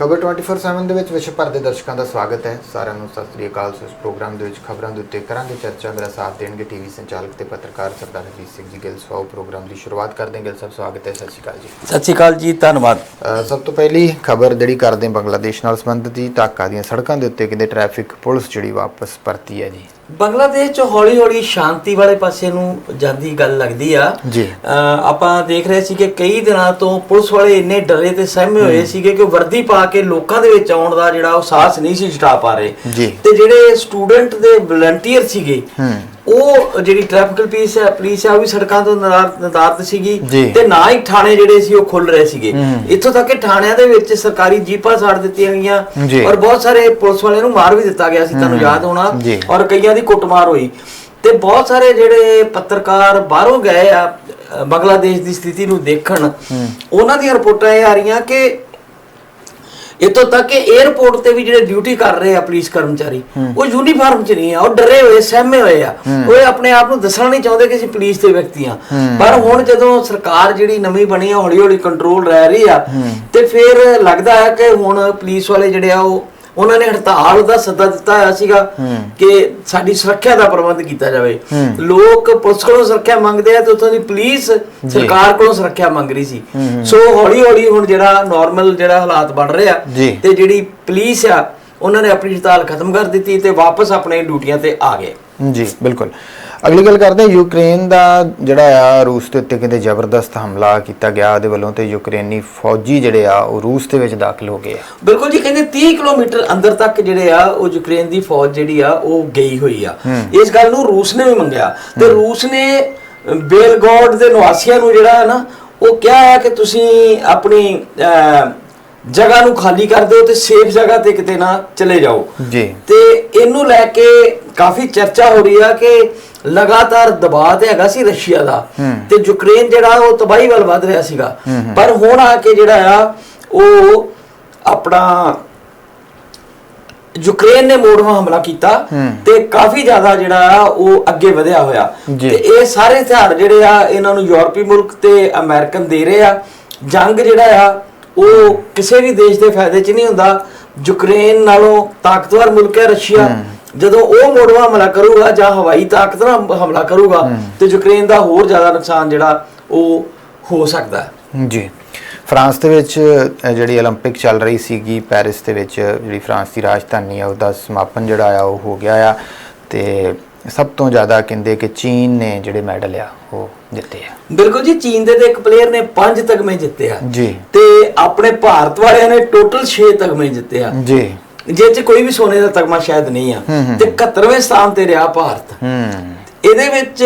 ਖਬਰ 24/7 ਦੇ ਵਿੱਚ ਵਿਸ਼ਵ ਭਰ ਦੇ ਦਰਸ਼ਕਾਂ ਦਾ ਸਵਾਗਤ ਹੈ। ਸਾਰਿਆਂ ਨੂੰ ਸਤਿ ਸ੍ਰੀ ਅਕਾਲ। ਸੋ ਇਸ ਪ੍ਰੋਗਰਾਮ ਦੇ ਵਿੱਚ ਖਬਰਾਂ ਦੇ ਉੱਤੇ ਕਰਾਂਗੇ ਚਰਚਾ। ਮੇਰਾ ਸਾਥ ਦੇਣਗੇ ਟੀਵੀ ਸੰਚਾਲਕ ਤੇ ਪੱਤਰਕਾਰ ਸਰਦਾਰ ਹਰਜੀਤ ਸਿੰਘ ਜੀ ਗਿੱਲ ਸੋ ਆਓ ਪ੍ਰੋਗਰਾਮ ਦੀ ਸ਼ੁਰੂਆਤ ਕਰਦੇ ਹਾਂ। ਗਿੱਲ ਸਾਹਿਬ ਸਵਾਗਤ ਹੈ। ਸਤਿ ਸ੍ਰੀ ਅਕਾਲ ਜੀ। ਸਤਿ ਸ਼੍ਰੀ ਅਕਾਲ ਜੀ। ਧੰਨਵਾਦ। ਸਭ ਤੋਂ ਪਹਿਲੀ ਖਬਰ ਜਿਹੜੀ ਕਰਦੇ ਹਾਂ ਬੰਗਲਾਦੇਸ਼ ਨਾਲ ਸੰਬੰਧਿਤ ਜੀ ਢਾਕਾ ਦੀਆਂ ਸੜਕਾਂ ਦੇ ਉੱਤੇ ਕਹਿੰਦੇ ਟ੍ਰੈਫਿਕ ਪੁਲਿਸ ਜਿਹੜੀ ਵਾਪਸ ਪਰਤੀ ਹੈ ਜੀ। ਬੰਗਲਾਦੇਸ਼ ਚ ਹੌਲੀ ਹੌਲੀ ਸ਼ਾਂਤੀ ਵਾਲੇ ਪਾਸੇ ਨੂੰ ਜਾਂਦੀ ਗੱਲ ਲੱਗਦੀ ਆ। ਜੀ। ਆਪਾਂ ਦੇਖ ਰਹੇ ਸੀ ਕਿ ਕਈ ਦਿਨਾਂ ਤੋਂ ਪੁਲਿਸ ਵਾਲੇ ਇੰਨੇ ਡਰੇ ਤੇ ਸਹਿਮੇ ਹੋਏ ਸੀਗੇ ਕਿ ਵਰਦੀ ਪਾ ਕੇ ਲੋਕਾਂ ਦੇ ਵਿੱਚ ਆਉਣ ਦਾ ਜਿਹੜਾ ਉਹ ਸਾਹਸ ਨਹੀਂ ਸੀ ਜਤਾ ਪਾ ਰਹੇ। ਤੇ ਜਿਹੜੇ ਸਟੂਡੈਂਟ ਦੇ ਵਲੰਟੀਅਰ ਸੀਗੇ। ਉਹ ਜਿਹੜੀ ਟ੍ਰੈਫਿਕਲ ਪੁਲਿਸ ਹੈ ਪੁਲਿਸ ਉਹ ਵੀ ਸੜਕਾਂ ਤੋਂ ਨਦਾਰ- ਨਦਾਰਤ ਸੀਗੀ। ਤੇ ਨਾ ਹੀ ਥਾਣੇ ਜਿਹੜੇ ਸੀ ਉਹ ਖੁੱਲ ਰਹੇ ਸੀਗੇ ਇੱਥੋਂ ਤੱਕ ਕਿ ਥਾਣਿਆਂ ਦੇ ਵਿੱਚ ਸਰਕਾਰੀ ਜੀਪਾਂ ਸਾੜ ਦਿੱਤੀਆਂ। ਗਈਆਂ ਔਰ ਬਹੁਤ ਸਾਰੇ ਪੁਲਿਸ ਵਾਲਿਆਂ ਨੂੰ ਮਾਰ ਵੀ ਦਿੱਤਾ ਗਿਆ ਸੀ ਤੁਹਾਨੂੰ ਯਾਦ ਹੋਣਾ। ਔਰ ਕਈਆਂ ਦੀ ਕੁੱਟਮਾਰ ਹੋਈ ਤੇ ਬਹੁਤ ਸਾਰੇ ਜਿਹੜੇ ਪੱਤਰਕਾਰ ਬਾਹਰੋਂ ਗਏ ਆ ਬੰਗਲਾਦੇਸ਼ ਦੀ ਸਥਿਤੀ ਨੂੰ ਦੇਖਣ ਉਹਨਾਂ ਦੀਆਂ ਰਿਪੋਰਟਾਂ ਇਹ ਆ ਰਹੀਆਂ ਕਿ ਇਤੋਂ ਤੱਕ ਕਿ 에어ਪੋਰਟ ਤੇ ਵੀ ਜਿਹੜੇ ਡਿਊਟੀ ਕਰ ਰਹੇ ਆ ਪੁਲਿਸ ਕਰਮਚਾਰੀ ਉਹ ਯੂਨੀਫਾਰਮ 'ਚ ਨਹੀਂ ਆ ਉਹ ਡਰੇ ਹੋਏ ਸਹਿਮੇ ਹੋਏ ਆ। ਉਹ ਆਪਣੇ ਆਪ ਨੂੰ ਦੱਸਣਾ ਨਹੀਂ ਚਾਹੁੰਦੇ ਕਿ ਅਸੀਂ ਪੁਲਿਸ ਦੇ ਵਿਅਕਤੀ ਆ। ਪਰ ਹੁਣ ਜਦੋਂ ਸਰਕਾਰ ਜਿਹੜੀ ਨਵੀਂ ਬਣੀ ਆ ਹੌਲੀ ਹੌਲੀ ਕੰਟਰੋਲ ਰਹਿ ਰਹੀ ਆ ਤੇ ਫਿਰ ਲੱਗਦਾ ਹੈ ਕਿ ਹੁਣ ਪੁਲਿਸ ਵਾਲੇ ਜਿਹੜੇ ਆ ਉਹ ਉਹਨਾਂ ਨੇ ਹੜਤਾਲ ਦਾ ਸੱਦਾ ਦਿੱਤਾ ਹੋਇਆ ਸੀਗਾ ਕਿ ਸਾਡੀ ਸੁਰੱਖਿਆ ਦਾ ਪ੍ਰਬੰਧ ਕੀਤਾ ਜਾਵੇ। ਲੋਕ ਪੁਲਿਸ ਕੋਲੋਂ ਸੁਰੱਖਿਆ ਮੰਗਦੇ ਆ ਤੇ ਉੱਥੋਂ ਦੀ ਪੁਲਿਸ ਸਰਕਾਰ ਕੋਲੋਂ ਸੁਰੱਖਿਆ ਮੰਗ ਰਹੀ ਸੀ। ਸੋ ਹੌਲੀ ਹੌਲੀ ਹੁਣ ਜਿਹੜਾ ਨਾਰਮਲ ਜਿਹੜਾ ਹਾਲਾਤ ਬਣ ਰਹੇ ਆ। ਤੇ ਜਿਹੜੀ ਪੁਲਿਸ ਆ ਉਹਨਾਂ ਨੇ ਆਪਣੀ ਹੜਤਾਲ ਖਤਮ ਕਰ ਦਿੱਤੀ ਤੇ ਵਾਪਸ ਆਪਣੇ ਡਿਊਟੀਆਂ ਤੇ ਆ ਗਏ। ਜੀ ਬਿਲਕੁਲ। ਅਗਲੀ ਗੱਲ ਕਰਦੇ ਹਾਂ ਯੂਕਰੇਨ ਦਾ ਜਿਹੜਾ ਆ ਰੂਸ ਦੇ ਉੱਤੇ ਕਹਿੰਦੇ ਜ਼ਬਰਦਸਤ ਹਮਲਾ ਕੀਤਾ ਗਿਆ ਉਹਦੇ ਵੱਲੋਂ ਤੇ ਯੂਕਰੇਨੀ ਫੌਜੀ ਜਿਹੜੇ ਆ ਉਹ ਰੂਸ ਦੇ ਵਿੱਚ ਦਾਖਲ ਹੋ ਗਏ ਆ। ਬਿਲਕੁਲ ਜੀ ਕਹਿੰਦੇ 30 ਕਿਲੋਮੀਟਰ ਅੰਦਰ ਤੱਕ ਜਿਹੜੇ ਆ ਉਹ ਯੂਕਰੇਨ ਦੀ ਫੌਜ ਜਿਹੜੀ ਆ ਉਹ ਗਈ ਹੋਈ ਆ। ਇਸ ਗੱਲ ਨੂੰ ਰੂਸ ਨੇ ਵੀ ਮੰਗਿਆ। ਤੇ ਰੂਸ ਨੇ ਬੇਲਗੋਡ ਦੇ ਨਿਵਾਸੀਆਂ ਨੂੰ ਜਿਹੜਾ ਹੈ ਨਾ ਉਹ ਕਿਹਾ ਹੈ ਕਿ ਤੁਸੀਂ ਆਪਣੀ ਜਗ੍ਹਾ ਨੂੰ ਖਾਲੀ ਕਰ ਦਿਓ ਤੇ ਸੇਫ ਜਗ੍ਹਾ ਤੇ ਕਿਤੇ ਨਾ ਚਲੇ ਜਾਓ। ਜੀ। ਤੇ ਇਹਨੂੰ ਲੈ ਕੇ ਕਾਫੀ ਚਰਚਾ ਹੋ ਰਹੀ ਆ ਕਿ ਲਗਾਤਾਰ ਦਬਾਅ ਤੇ ਹੈਗਾ ਸੀ ਰਸ਼ੀਆ ਦਾ। ਤੇ ਯੂਕਰੇਨ ਜਿਹੜਾ ਉਹ ਤਬਾਹੀ ਵੱਲ ਵਧ ਰਿਹਾ ਸੀਗਾ। ਪਰ ਹੁਣ ਆ ਕੇ ਜਿਹੜਾ ਆ ਉਹ ਆਪਣਾ ਯੂਕਰੇਨ ਨੇ ਮੋੜਵਾ ਹਮਲਾ ਕੀਤਾ। ਤੇ ਕਾਫੀ ਜ਼ਿਆਦਾ ਜਿਹੜਾ ਆ ਉਹ ਅੱਗੇ ਵਧਿਆ ਹੋਇਆ। ਤੇ ਇਹ ਸਾਰੇ ਹਥਿਆਰ ਜਿਹੜੇ ਆ ਇਹਨਾਂ ਨੂੰ ਯੂਰਪੀ ਮੁਲਕ ਤੇ ਅਮਰੀਕਨ ਦੇ ਰਹੇ ਆ। ਜੰਗ ਜਿਹੜਾ ਆ ਉਹ ਕਿਸੇ ਵੀ ਦੇਸ਼ ਦੇ ਫਾਇਦੇ 'ਚ ਨਹੀਂ ਹੁੰਦਾ। ਯੂਕਰੇਨ ਨਾਲੋਂ ਤਾਕਤਵਰ ਮੁਲਕ ਹੈ ਰਸ਼ੀਆ। ਜਦੋਂ ਉਹ ਮੋੜਵਾ ਹਮਲਾ ਕਰੂਗਾ ਜਾਂ ਹਵਾਈ ਤਾਕਤ ਨਾਲ ਹਮਲਾ ਕਰੂਗਾ ਤੇ ਯੂਕਰੇਨ ਦਾ ਹੋਰ ਜ਼ਿਆਦਾ ਨੁਕਸਾਨ ਜਿਹੜਾ ਉਹ ਹੋ ਸਕਦਾ ਹੈ ਜੀ ਫਰਾਂਸ ਦੇ ਵਿੱਚ ਅ, ਜਿਹੜੀ 올림픽 ਚੱਲ ਰਹੀ ਸੀਗੀ ਪੈਰਿਸ ਦੇ ਵਿੱਚ ਜਿਹੜੀ ਫਰਾਂਸ ਦੀ ਰਾਜਧਾਨੀ ਆ ਉਹਦਾ ਸਮਾਪਨ ਜਿਹੜਾ ਆ ਉਹ ਹੋ ਗਿਆ ਆ ਤੇ ਸਭ ਤੋਂ ਜ਼ਿਆਦਾ ਕਹਿੰਦੇ ਕਿ ਚੀਨ ਨੇ ਜਿਹੜੇ ਮੈਡਲ ਆ ਉਹ ਜਿੱਤੇ ਆ ਬਿਲਕੁਲ ਜੀ ਚੀਨ ਦੇ ਤੇ ਇੱਕ ਪਲੇਅਰ ਨੇ 5 ਤਗਮੇ ਜਿੱਤੇ ਆ ਜੀ ਤੇ ਆਪਣੇ ਭਾਰਤ ਵਾਲਿਆਂ ਨੇ ਟੋਟਲ 6 ਤਗਮੇ ਜਿੱਤੇ ਆ ਜੀ ਜੇ ਚ ਕੋਈ ਵੀ ਸੋਨੇ ਦਾ ਤਗਮਾ ਸ਼ਾਇਦ ਨਹੀਂ ਆ ਤੇ 71ਵੇਂ ਸਥਾਨ ਤੇ ਰਿਹਾ ਭਾਰਤ। ਇਹਦੇ ਵਿੱਚ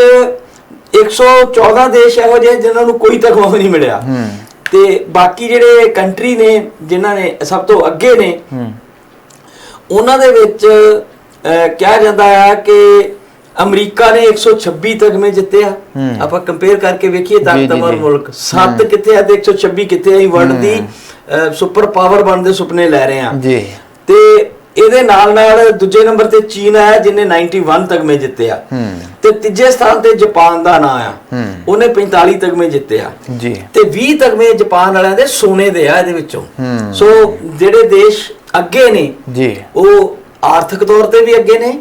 114 ਦੇਸ਼ ਇਹੋ ਜਿਹੇ ਜਿਨ੍ਹਾਂ ਨੂੰ ਕੋਈ ਤਗਮਾ ਨਹੀਂ ਮਿਲਿਆ। ਤੇ ਬਾਕੀ ਜਿਹੜੇ ਕੰਟਰੀ ਨੇ ਜਿਨ੍ਹਾਂ ਨੇ ਸਭ ਤੋਂ ਅੱਗੇ ਨੇ ਉਹਨਾਂ ਦੇ ਵਿੱਚ ਕਿਹਾ ਜਾਂਦਾ ਹੈ ਕਿ ਅਮਰੀਕਾ ਨੇ 126 ਤਗਮੇ ਜਿੱਤੇ ਆ। ਆਪਾਂ ਕੰਪੇਅਰ ਕਰਕੇ ਵੇਖੀਏ ਤਾਕਤਵਰ। ਮੁਲਕ 7 ਕਿੱਥੇ ਆ ਤੇ 126 ਕਿੱਥੇ ਆ ਵਰਲਡ ਦੀ ਸੁਪਰ ਪਾਵਰ ਬਣਨ ਦੇ ਸੁਪਨੇ ਲੈ ਰਹੇ ਆ। ਜੀ। ਤੇ ਇਹਦੇ ਨਾਲ ਨਾਲ ਦੂਜੇ ਨੰਬਰ ਤੇ ਚੀਨ ਆਇਆ ਜਿਹਨੇ 91 ਤਗਮੇ ਜਿੱਤੇ ਆ। ਤੇ ਤੀਜੇ ਸਥਾਨ ਤੇ ਜਾਪਾਨ ਦਾ ਨਾਂ ਆ। ਉਹਨੇ 45 ਤਗਮੇ ਜਿੱਤੇ ਆ। ਜੀ। ਤੇ 20 ਤਗਮੇ ਜਾਪਾਨ ਵਾਲਿਆਂ ਦੇ ਸੋਨੇ ਦੇ ਆ ਇਹਦੇ ਵਿੱਚੋਂ। ਸੋ ਜਿਹੜੇ ਦੇਸ਼ ਅੱਗੇ ਨੇ ਜੀ। ਉਹ ਆਰਥਿਕ ਤੌਰ ਤੇ ਵੀ ਅੱਗੇ ਨੇ।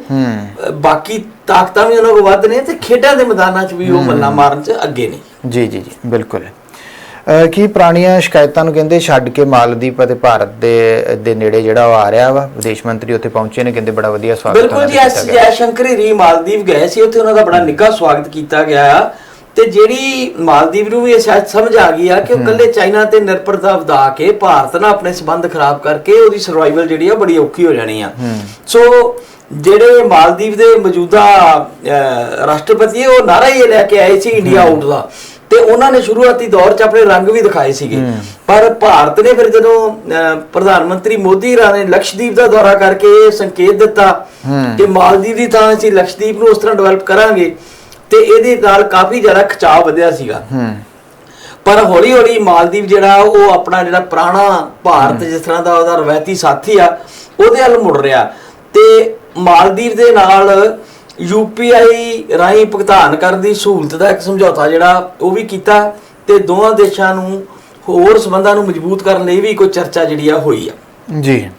ਬਾਕੀ ਤਾਕਤਾਂ ਵੀ ਉਹਨਾਂ ਕੋਲ ਵੱਧ ਨੇ ਤੇ ਖੇਡਾਂ ਦੇ ਮੈਦਾਨਾਂ 'ਚ ਵੀ ਉਹ ਮੱਲਾਂ ਮਾਰਨ 'ਚ ਅੱਗੇ ਨੇ। ਜੀ ਜੀ ਜੀ। ਬਿਲਕੁਲ। ਕੀ ਪੁਰਾਣੀਆਂ ਸ਼ਿਕਾਇਤਾਂ ਨੂੰ ਕਹਿੰਦੇ ਛੱਡ ਕੇ ਮਾਲਦੀਪ ਅਤੇ ਭਾਰਤ ਦੇ ਦੇ ਨੇੜੇ ਜਿਹੜਾ ਉਹ ਆ ਰਿਹਾ ਵਾ? ਵਿਦੇਸ਼ ਮੰਤਰੀ ਉੱਥੇ ਪਹੁੰਚੇ ਨੇ ਕਹਿੰਦੇ ਬੜਾ ਵਧੀਆ ਸਵਾਗਤ ਬਿਲਕੁਲ ਜੀ ਐਸ। ਜੈ ਸ਼ੰਕਰੀ ਰੀ ਮਾਲਦੀਵ ਗਏ ਸੀ ਉੱਥੇ ਉਹਨਾਂ ਦਾ ਬੜਾ ਨਿੱਘਾ ਸਵਾਗਤ ਕੀਤਾ ਗਿਆ ਆ। ਤੇ ਜਿਹੜੀ ਮਾਲਦੀਵ ਨੂੰ ਵੀ ਇਹ ਸ਼ਾਇਦ ਸਮਝ ਆ ਗਈ ਆ ਕਿ ਉਹ ਕੱਲੇ ਚਾਈਨਾ ਤੇ ਨਿਰਭਰਤਾ ਵਧਾ ਕੇ ਭਾਰਤ ਨਾਲ ਆਪਣੇ ਸਬੰਧ ਖਰਾਬ ਕਰਕੇ ਉਹਦੀ ਸਰਵਾਈਵਲ ਜਿਹੜੀ ਆ ਬੜੀ ਔਖੀ ਹੋ ਜਾਣੀ ਆ। ਸੋ ਜਿਹੜੇ ਮਾਲਦੀਵ ਦੇ ਮੌਜੂਦਾ ਰਾਸ਼ਟਰਪਤੀ ਉਹ ਨਾਰਾ ਹੀ ਲੈ ਕੇ ਆਏ ਸੀ ਇੰਡੀਆ ਆਊਟ ਦਾ। ਤੇ ਉਹਨਾਂ ਨੇ ਸ਼ੁਰੂਆਤੀ ਦੌਰ 'ਚ ਆਪਣੇ ਰੰਗ ਵੀ ਦਿਖਾਏ ਸੀਗੇ। ਪਰ ਭਾਰਤ ਨੇ ਫਿਰ ਜਦੋਂ ਪ੍ਰਧਾਨ ਮੰਤਰੀ ਮੋਦੀ ਰਾ ਨੇ ਲਕਸ਼ਦੀਪ ਦਾ ਦੌਰਾ ਕਰਕੇ ਇਹ ਸੰਕੇਤ ਦਿੱਤਾ ਕਿ ਮਾਲਦੀਵ ਦੀ ਥਾਂ ਅਸੀਂ ਲਕਸ਼ਦੀਪ ਨੂੰ ਉਸ ਤਰ੍ਹਾਂ ਡਿਵੈਲਪ ਕਰਾਂਗੇ ਤੇ ਇਹਦੇ ਨਾਲ ਕਾਫੀ ਜ਼ਿਆਦਾ ਖਿਚਾਅ ਵਧਿਆ ਸੀਗਾ। ਪਰ ਹੌਲੀ ਹੌਲੀ ਮਾਲਦੀਵ ਜਿਹੜਾ ਉਹ ਆਪਣਾ ਜਿਹੜਾ ਪੁਰਾਣਾ ਭਾਰਤ ਜਿਸ ਤਰ੍ਹਾਂ ਦਾ ਉਹਦਾ ਰਵਾਇਤੀ ਸਾਥੀ ਆ ਉਹਦੇ ਵੱਲ ਮੁੜ ਰਿਹਾ। ਤੇ ਮਾਲਦੀਵ ਦੇ ਨਾਲ ਯੂਪੀਆਈ ਰਾਹੀਂ ਭੁਗਤਾਨ ਕਰਨ ਦੀ ਸਹੂਲਤ ਦਾ ਇੱਕ ਸਮਝੌਤਾ ਜਿਹੜਾ ਉਹ ਵੀ ਕੀਤਾ ਤੇ ਦੋਵਾਂ ਦੇਸ਼ਾਂ ਨੂੰ ਹੋਰ ਸਬੰਧਾਂ ਨੂੰ ਮਜ਼ਬੂਤ ਕਰਨ ਲਈ ਵੀ ਕੋਈ ਚਰਚਾ ਜਿਹੜੀ ਆ ਹੋਈ ਆ। ਜੀ।